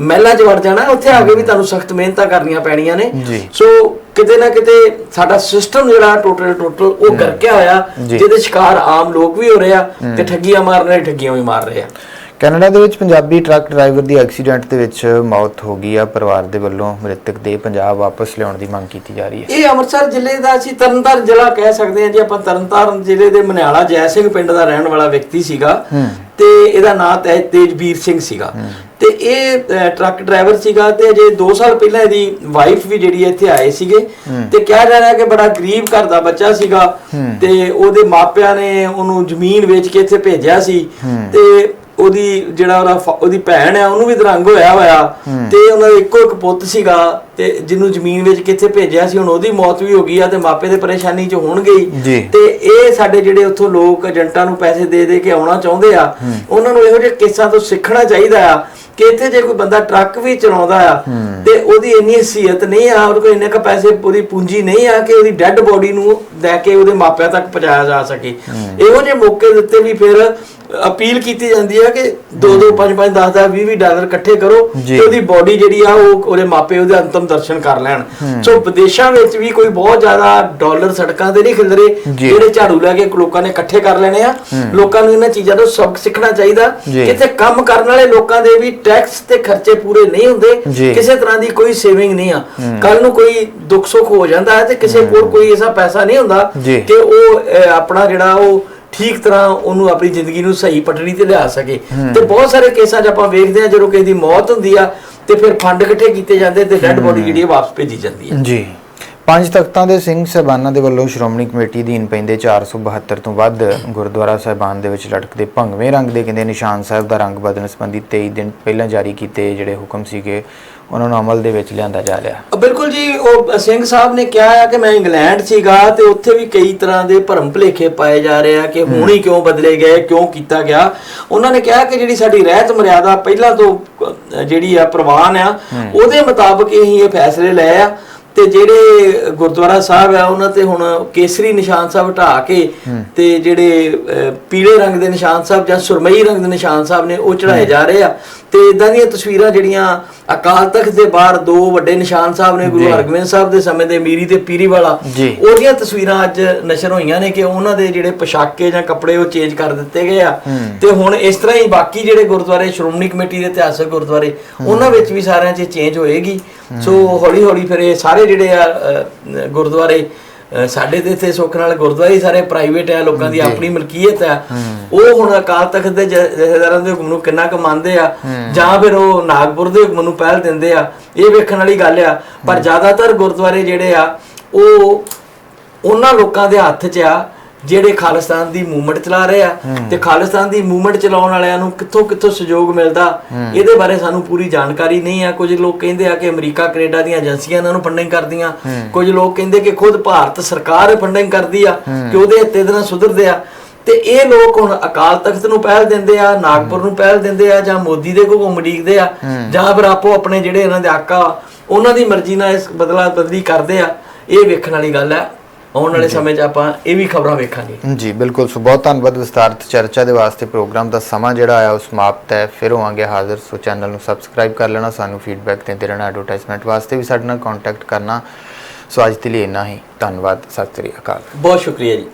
ਮਹਿਲਾਂ 'ਚ ਵੜ ਜਾਣਾ ਉੱਥੇ ਆ ਕੇ ਵੀ ਤੁਹਾਨੂੰ ਸਖਤ ਮਿਹਨਤਾਂ ਕਰਨੀਆਂ ਪੈਣੀਆਂ ਨੇ। ਸੋ ਕਿਤੇ ਨਾ ਕਿਤੇ ਸਾਡਾ ਸਿਸਟਮ ਜਿਹੜਾ ਟੋਟਲ ਟੋਟਲ ਉਹ ਗਰਕਿਆ ਹੋਇਆ। ਜਿਹਦੇ ਸ਼ਿਕਾਰ ਆਮ ਲੋਕ ਵੀ ਹੋ ਰਹੇ ਆ ਤੇ ਠੱਗੀਆਂ ਮਾਰਨ ਵਾਲੇ ਠੱਗੀਆਂ ਵੀ ਮਾਰ ਰਹੇ ਆ। ਕੈਨੇਡਾ ਦੇ ਵਿੱਚ ਪੰਜਾਬੀ ਟਰੱਕ ਡਰਾਈਵਰ ਦੀ ਐਕਸੀਡੈਂਟ ਦੇ ਵਿੱਚ ਮੌਤ ਹੋ ਗਈ ਆ। ਪਰਿਵਾਰ ਦੇ ਵੱਲੋਂ ਮ੍ਰਿਤਕ ਦੇ ਪੰਜਾਬ ਵਾਪਸ ਲਿਆਉਣ ਦੀ ਮੰਗ ਕੀਤੀ ਜਾ ਰਹੀ ਹੈ। ਇਹ ਅੰਮ੍ਰਿਤਸਰ ਜ਼ਿਲ੍ਹੇ ਦਾ ਅਸੀਂ ਤਰਨਤਾਰਨ ਜ਼ਿਲ੍ਹਾ ਕਹਿ ਸਕਦੇ ਹਾਂ ਜੀ। ਆਪਾਂ ਤਰਨਤਾਰਨ ਜ਼ਿਲ੍ਹੇ ਦੇ ਮਨਿਆਲਾ ਜੈ ਸਿੰਘ ਪਿੰਡ ਦਾ ਰਹਿਣ ਵਾਲਾ ਵਿਅਕਤੀ ਸੀਗਾ ਤੇ ਇਹਦਾ ਨਾਂ ਤੈ ਤੇਜਵੀਰ ਸਿੰਘ ਸੀਗਾ। ਤੇ ਇਹ ਟਰੱਕ ਡਰਾਈਵਰ ਸੀਗਾ ਤੇ ਅਜੇ 2 ਸਾਲ ਪਹਿਲਾਂ ਇਹਦੀ ਵਾਈਫ ਵੀ ਜਿਹੜੀ ਇੱਥੇ ਆਏ ਸੀਗੇ। ਤੇ ਕਿਹਾ ਜਾ ਰਿਹਾ ਕਿ ਬੜਾ ਗਰੀਬ ਘਰ ਦਾ ਬੱਚਾ ਸੀਗਾ। ਤੇ ਉਹਦੇ ਮਾਪਿਆਂ ਨੇ ਉਹਨੂੰ ਜ਼ਮੀਨ ਵੇਚ ਕੇ ਇੱਥੇ ਭੇਜਿਆ ਸੀ। ਤੇ ਉਹਦੀ ਜਿਹੜਾ ਉਹਦਾ ਉਹਦੀ ਭੈਣ ਆ ਉਹਨੂੰ ਵੀ ਦਰੰਗ ਹੋਇਆ ਹੋਇਆ। ਤੇ ਉਹਨਾਂ ਦਾ ਇੱਕੋ ਇੱਕ ਪੁੱਤ ਸੀਗਾ ਤੇ ਜਿਹਨੂੰ ਜ਼ਮੀਨ ਵਿੱਚ ਕਿੱਥੇ ਭੇਜਿਆ ਸੀ ਹੁਣ ਉਹਦੀ ਮੌਤ ਵੀ ਹੋ ਗਈ ਆ ਤੇ ਮਾਪੇ ਦੇ ਪਰੇਸ਼ਾਨੀ 'ਚ ਹੋਣਗੇ ਹੀ। ਜੀ। ਤੇ ਇਹ ਸਾਡੇ ਜਿਹੜੇ ਉੱਥੋਂ ਲੋਕ ਏਜੰਟਾਂ ਨੂੰ ਪੈਸੇ ਦੇ ਦੇ ਕੇ ਆਉਣਾ ਚਾਹੁੰਦੇ ਆ ਉਹਨਾਂ ਨੂੰ ਇਹੋ ਜਿਹੇ ਕੇਸਾਂ ਤੋਂ ਸਿੱਖਣਾ ਚਾਹੀਦਾ ਆ। ਕਿ ਇੱਥੇ ਜੇ ਕੋਈ ਬੰਦਾ ਟਰੱਕ ਵੀ ਚਲਾਉਂਦਾ ਆ ਤੇ ਉਹਦੀ ਇੰਨੀ ਹਸੀਅਤ ਨਹੀਂ ਆ ਉਹਦੇ ਕੋਲ ਇੰਨੇ ਕ ਪੈਸੇ ਪੂਰੀ ਪੂੰਜੀ ਨਹੀਂ ਆ ਕਿ ਉਹਦੀ ਡੈੱਡ ਬੋਡੀ ਨੂੰ ਲੈ ਕੇ ਉਹਦੇ ਮਾਪਿਆਂ ਤੱਕ ਪਹੁੰਚਾਇਆ ਜਾ ਸਕੇ। ਇਹੋ ਜਿਹੇ ਮੌਕੇ ਦੇ ਉੱਤੇ ਵੀ ਫਿਰ ਅਪੀਲ ਕੀਤੀ ਜਾਂਦੀ ਹੈ ਕਿ 2 2 5 5 10 10 20 20 ਡਾਲਰ ਇਕੱਠੇ ਕਰੋ। ਤੇ ਉਹਦੀ ਬਾਡੀ ਜਿਹੜੀ ਆ ਉਹ ਉਹਦੇ ਮਾਪੇ ਉਹਦੇ ਅੰਤਮ ਦਰਸ਼ਨ ਕਰ ਲੈਣ। ਸੋ ਵਿਦੇਸ਼ਾਂ ਵਿੱਚ ਵੀ ਕੋਈ ਬਹੁਤ ਜ਼ਿਆਦਾ ਡਾਲਰ ਸੜਕਾਂ ਤੇ ਨਹੀਂ ਖਿਲਰੇ। ਜਿਹੜੇ ਝਾੜੂ ਲੈ ਕੇ ਲੋਕਾਂ ਨੇ ਇਕੱਠੇ ਕਰ ਲੈਣੇ ਆ। ਲੋਕਾਂ ਨੂੰ ਇਹਨਾਂ ਚੀਜ਼ਾਂ ਤੋਂ ਸਬਕ ਸਿੱਖਣਾ ਚਾਹੀਦਾ। ਜੀ। ਕਿ ਇੱਥੇ ਕੰਮ ਕਰਨ ਵਾਲੇ ਲੋਕਾਂ ਦੇ ਵੀ ਟੈਕਸ ਤੇ ਖਰਚੇ ਪੂਰੇ ਨਹੀਂ ਹੁੰਦੇ। ਕਿਸੇ ਤਰ੍ਹਾਂ ਦੀ ਕੋਈ ਸੇਵਿੰਗ ਨਹੀਂ ਆ। ਕੱਲ ਨੂੰ ਕੋਈ ਦੁੱਖ ਸੁੱਖ ਹੋ ਜਾਂਦਾ ਹੈ ਤੇ ਕਿਸੇ ਕੋਲ ਕੋਈ ਐਸਾ ਪੈਸਾ ਨਹੀਂ ਹੁੰਦਾ। ਕਿ ਉਹ ਆਪਣਾ ਜਿਹੜਾ ਉਹ ਠੀਕ ਤਰ੍ਹਾਂ ਉਹਨੂੰ ਆਪਣੀ ਜ਼ਿੰਦਗੀ ਨੂੰ ਸਹੀ ਪਟੜੀ ਤੇ ਲਿਆ ਸਕੇ। ਤੇ ਬਹੁਤ ਸਾਰੇ ਕੇਸਾਂ 'ਚ ਆਪਾਂ ਵੇਖਦੇ ਹਾਂ ਜਦੋਂ ਕਿਸੇ ਦੀ ਮੌਤ ਹੁੰਦੀ ਆ ਤੇ ਫਿਰ ਫੰਡ ਇਕੱਠੇ ਕੀਤੇ ਜਾਂਦੇ ਤੇ ਡੈੱਡ ਬੋਡੀ ਜਿਹੜੀ ਆ ਵਾਪਸ ਭੇਜੀ ਜਾਂਦੀ ਹੈ ਜੀ। ਪੰਜ ਤਖਤਾਂ ਦੇ ਸਿੰਘ ਸਹਿਬਾਨਾਂ ਦੇ ਵੱਲੋਂ ਸ਼੍ਰੋਮਣੀ ਕਮੇਟੀ ਅਧੀਨ ਪੈਂਦੇ 472 ਤੋਂ ਵੱਧ ਗੁਰਦੁਆਰਾ ਸਾਹਿਬਾਨ ਦੇ ਵਿੱਚ ਲਟਕਦੇ ਭੰਗਵੇਂ ਰੰਗ ਦੇ ਕਹਿੰਦੇ ਨਿਸ਼ਾਨ ਸਾਹਿਬ ਦਾ ਰੰਗ ਬਦਲਣ ਸੰਬੰਧੀ 23 ਦਿਨ ਪਹਿਲਾਂ ਜਾਰੀ ਕੀਤੇ ਜਿਹੜੇ ਹੁਕਮ ਸੀਗੇ ਉਹਨਾਂ ਨੂੰ ਅਮਲ ਦੇ ਵਿੱਚ ਲਿਆਂਦਾ ਜਾ ਰਿਹਾ। ਬਿਲਕੁਲ ਜੀ ਉਹ ਸਿੰਘ ਸਾਹਿਬ ਨੇ ਕਿਹਾ ਆ ਕਿ ਮੈਂ ਇੰਗਲੈਂਡ ਸੀਗਾ ਤੇ ਉੱਥੇ ਵੀ ਕਈ ਤਰ੍ਹਾਂ ਦੇ ਭਰਮ ਭੁਲੇਖੇ ਪਾਏ ਜਾ ਰਹੇ ਆ ਕਿ ਹੁਣ ਹੀ। ਕਿਉਂ ਬਦਲੇ ਗਏ ਕਿਉਂ ਕੀਤਾ ਗਿਆ। ਉਹਨਾਂ ਨੇ ਕਿਹਾ ਕਿ ਜਿਹੜੀ ਸਾਡੀ ਰਹਿਤ ਮਰਿਆਦਾ ਪਹਿਲਾਂ ਤੋਂ ਜਿਹੜੀ ਆ ਪ੍ਰਵਾਨ ਆ ਉਹਦੇ ਮੁਤਾਬਕ ਹੀ ਇਹ ਫੈਸਲੇ ਲਏ ਆ। ਤੇ ਜਿਹੜੇ ਗੁਰਦੁਆਰਾ ਸਾਹਿਬ ਆ ਉਹਨਾਂ ਤੇ ਹੁਣ ਕੇਸਰੀ ਨਿਸ਼ਾਨ ਸਾਹਿਬ ਹਟਾ ਕੇ ਤੇ ਜਿਹੜੇ ਪੀਲੇ ਰੰਗ ਦੇ ਨਿਸ਼ਾਨ ਸਾਹਿਬ ਜਾਂ ਸੁਰਮਈ ਰੰਗ ਦੇ ਨਿਸ਼ਾਨ ਸਾਹਿਬ ਨੇ ਉਹ ਚੜਾਏ ਜਾ ਰਹੇ ਆ। ਤੇ ਇਦਾਂ ਦੀਆਂ ਤਸਵੀਰਾਂ ਜਿਹੜੀਆਂ ਅਕਾਲ ਤਖਤ ਦੇ ਬਾਹਰ ਦੋ ਵੱਡੇ ਨਿਸ਼ਾਨ ਸਾਹਿਬ ਨੇ ਗੁਰੂ ਹਰਗੋਬਿੰਦ ਸਾਹਿਬ ਦੇ ਸਮੇਂ ਦੇ ਮੀਰੀ ਤੇ ਪੀਰੀ ਵਾਲਾ। ਉਹਦੀਆਂ ਤਸਵੀਰਾਂ ਅੱਜ ਨਸ਼ਰ ਹੋਈਆਂ ਨੇ ਕਿ ਉਹਨਾਂ ਦੇ ਜਿਹੜੇ ਪੋਸ਼ਾਕੇ ਜਾਂ ਕੱਪੜੇ ਉਹ ਚੇਂਜ ਕਰ ਦਿੱਤੇ ਗਏ ਆ। ਤੇ ਹੁਣ ਇਸ ਤਰ੍ਹਾਂ ਹੀ ਬਾਕੀ ਜਿਹੜੇ ਗੁਰਦੁਆਰੇ ਸ਼੍ਰੋਮਣੀ ਕਮੇਟੀ ਦੇ ਇਤਿਹਾਸਕ ਗੁਰਦੁਆਰੇ ਉਹਨਾਂ ਵਿੱਚ ਵੀ ਸਾਰਿਆਂ 'ਚ ਚੇਂਜ ਹੋਏਗੀ। ਸੋ ਹੌਲੀ ਹੌਲੀ ਫਿਰ ਇਹ ਸਾਰੇ ਜਿਹੜੇ ਆ ਗੁਰਦੁਆਰੇ ਸਾਡੇ ਤੇ ਇੱਥੇ ਸੁੱਖ ਨਾਲ ਗੁਰਦੁਆਰੇ ਸਾਰੇ ਪ੍ਰਾਈਵੇਟ ਆ ਲੋਕਾਂ ਦੀ ਆਪਣੀ ਮਲਕੀਅਤ ਆ। ਉਹ ਹੁਣ ਅਕਾਲ ਤਖਤ ਦੇ ਜਥੇਦਾਰਾਂ ਦੇ ਹੁਕਮ ਨੂੰ ਕਿੰਨਾ ਕੁ ਮੰਨਦੇ ਆ ਜਾਂ ਫਿਰ ਉਹ ਨਾਗਪੁਰ ਦੇ ਹੁਕਮ ਨੂੰ ਪਹਿਲ ਦਿੰਦੇ ਆ ਇਹ ਵੇਖਣ ਵਾਲੀ ਗੱਲ ਆ। ਪਰ ਜ਼ਿਆਦਾਤਰ ਗੁਰਦੁਆਰੇ ਜਿਹੜੇ ਆ ਉਹ ਉਹਨਾਂ ਲੋਕਾਂ ਦੇ ਹੱਥ 'ਚ ਆ ਜਿਹੜੇ ਖਾਲਿਸਤਾਨ ਦੀ ਮੂਵਮੈਂਟ ਚਲਾ ਰਹੇ ਆ ਤੇ ਖਾਲਿਸਤਾਨ ਦੀ ਮੂਵਮੈਂਟ ਚਲਾਉਣ ਵਾਲਿਆਂ ਨੂੰ ਕਿੱਥੋਂ ਕਿੱਥੋਂ ਸਹਿਯੋਗ ਮਿਲਦਾ ਇਹਦੇ ਬਾਰੇ ਸਾਨੂੰ ਪੂਰੀ ਜਾਣਕਾਰੀ ਨਹੀਂ ਆ। ਕੁਝ ਲੋਕ ਕਹਿੰਦੇ ਆ ਕਿ ਅਮਰੀਕਾ ਕੈਨੇਡਾ ਦੀਆਂ ਏਜੰਸੀਆਂ ਇਹਨਾਂ ਨੂੰ ਫੰਡਿੰਗ ਕਰਦੀਆਂ। ਕੁਝ ਲੋਕ ਕਹਿੰਦੇ ਕਿ ਖੁਦ ਭਾਰਤ ਸਰਕਾਰ ਫੰਡਿੰਗ ਕਰਦੀ ਆ ਕਿ ਉਹਦੇ ਹੱਤੇ ਦੇ ਨਾਲ ਸੁਧਰਦੇ ਆ। ਤੇ ਇਹ ਲੋਕ ਹੁਣ ਅਕਾਲ ਤਖਤ ਨੂੰ ਪਹਿਲ ਦਿੰਦੇ ਆ ਨਾਗਪੁਰ ਨੂੰ ਪਹਿਲ ਦਿੰਦੇ ਆ ਜਾਂ ਮੋਦੀ ਦੇ ਹੁਕਮ ਉਡੀਕਦੇ ਆ ਜਾਂ ਫਿਰ ਆਪੋ ਆਪਣੇ ਜਿਹੜੇ ਇਹਨਾਂ ਦੇ ਆਕਾ ਉਹਨਾਂ ਦੀ ਮਰਜ਼ੀ ਨਾਲ ਇਸ ਬਦਲਾ ਬਦਲੀ ਕਰਦੇ ਆ। ਇਹ ਵੇਖਣ ਵਾਲੀ ਗੱਲ ਹੈ ਆਉਣ ਵਾਲੇ ਸਮੇਂ 'ਚ ਆਪਾਂ ਇਹ ਵੀ ਖਬਰਾਂ ਵੇਖਾਂਗੇ। ਜੀ ਬਿਲਕੁਲ। ਸੋ ਬਹੁਤ ਧੰਨਵਾਦ ਵਿਸਤਾਰਤ ਚਰਚਾ ਦੇ ਵਾਸਤੇ ਪ੍ਰੋਗਰਾਮ ਦਾ ਸਮਾਂ ਜਿਹੜਾ ਆਇਆ ਉਹ ਸਮਾਪਤ ਹੈ ਫਿਰ ਹੋਵਾਂਗੇ ਹਾਜ਼ਰ। ਸੋ ਚੈਨਲ ਨੂੰ ਸਬਸਕ੍ਰਾਈਬ ਕਰ ਲੈਣਾ ਸਾਨੂੰ ਫੀਡਬੈਕ ਦਿੰਦੇ ਰਹਿਣਾ ਐਡਵਰਟਾਈਜ਼ਮੈਂਟ ਵਾਸਤੇ ਵੀ ਸਾਡੇ ਨਾਲ ਕੰਟੈਕਟ ਕਰਨਾ। ਸੋ ਅੱਜ ਦੇ ਲਈ ਇੰਨਾ ਹੀ। ਧੰਨਵਾਦ। ਸਤਿ ਸ੍ਰੀ ਅਕਾਲ। ਬਹੁਤ ਸ਼ੁਕਰੀਆ ਜੀ।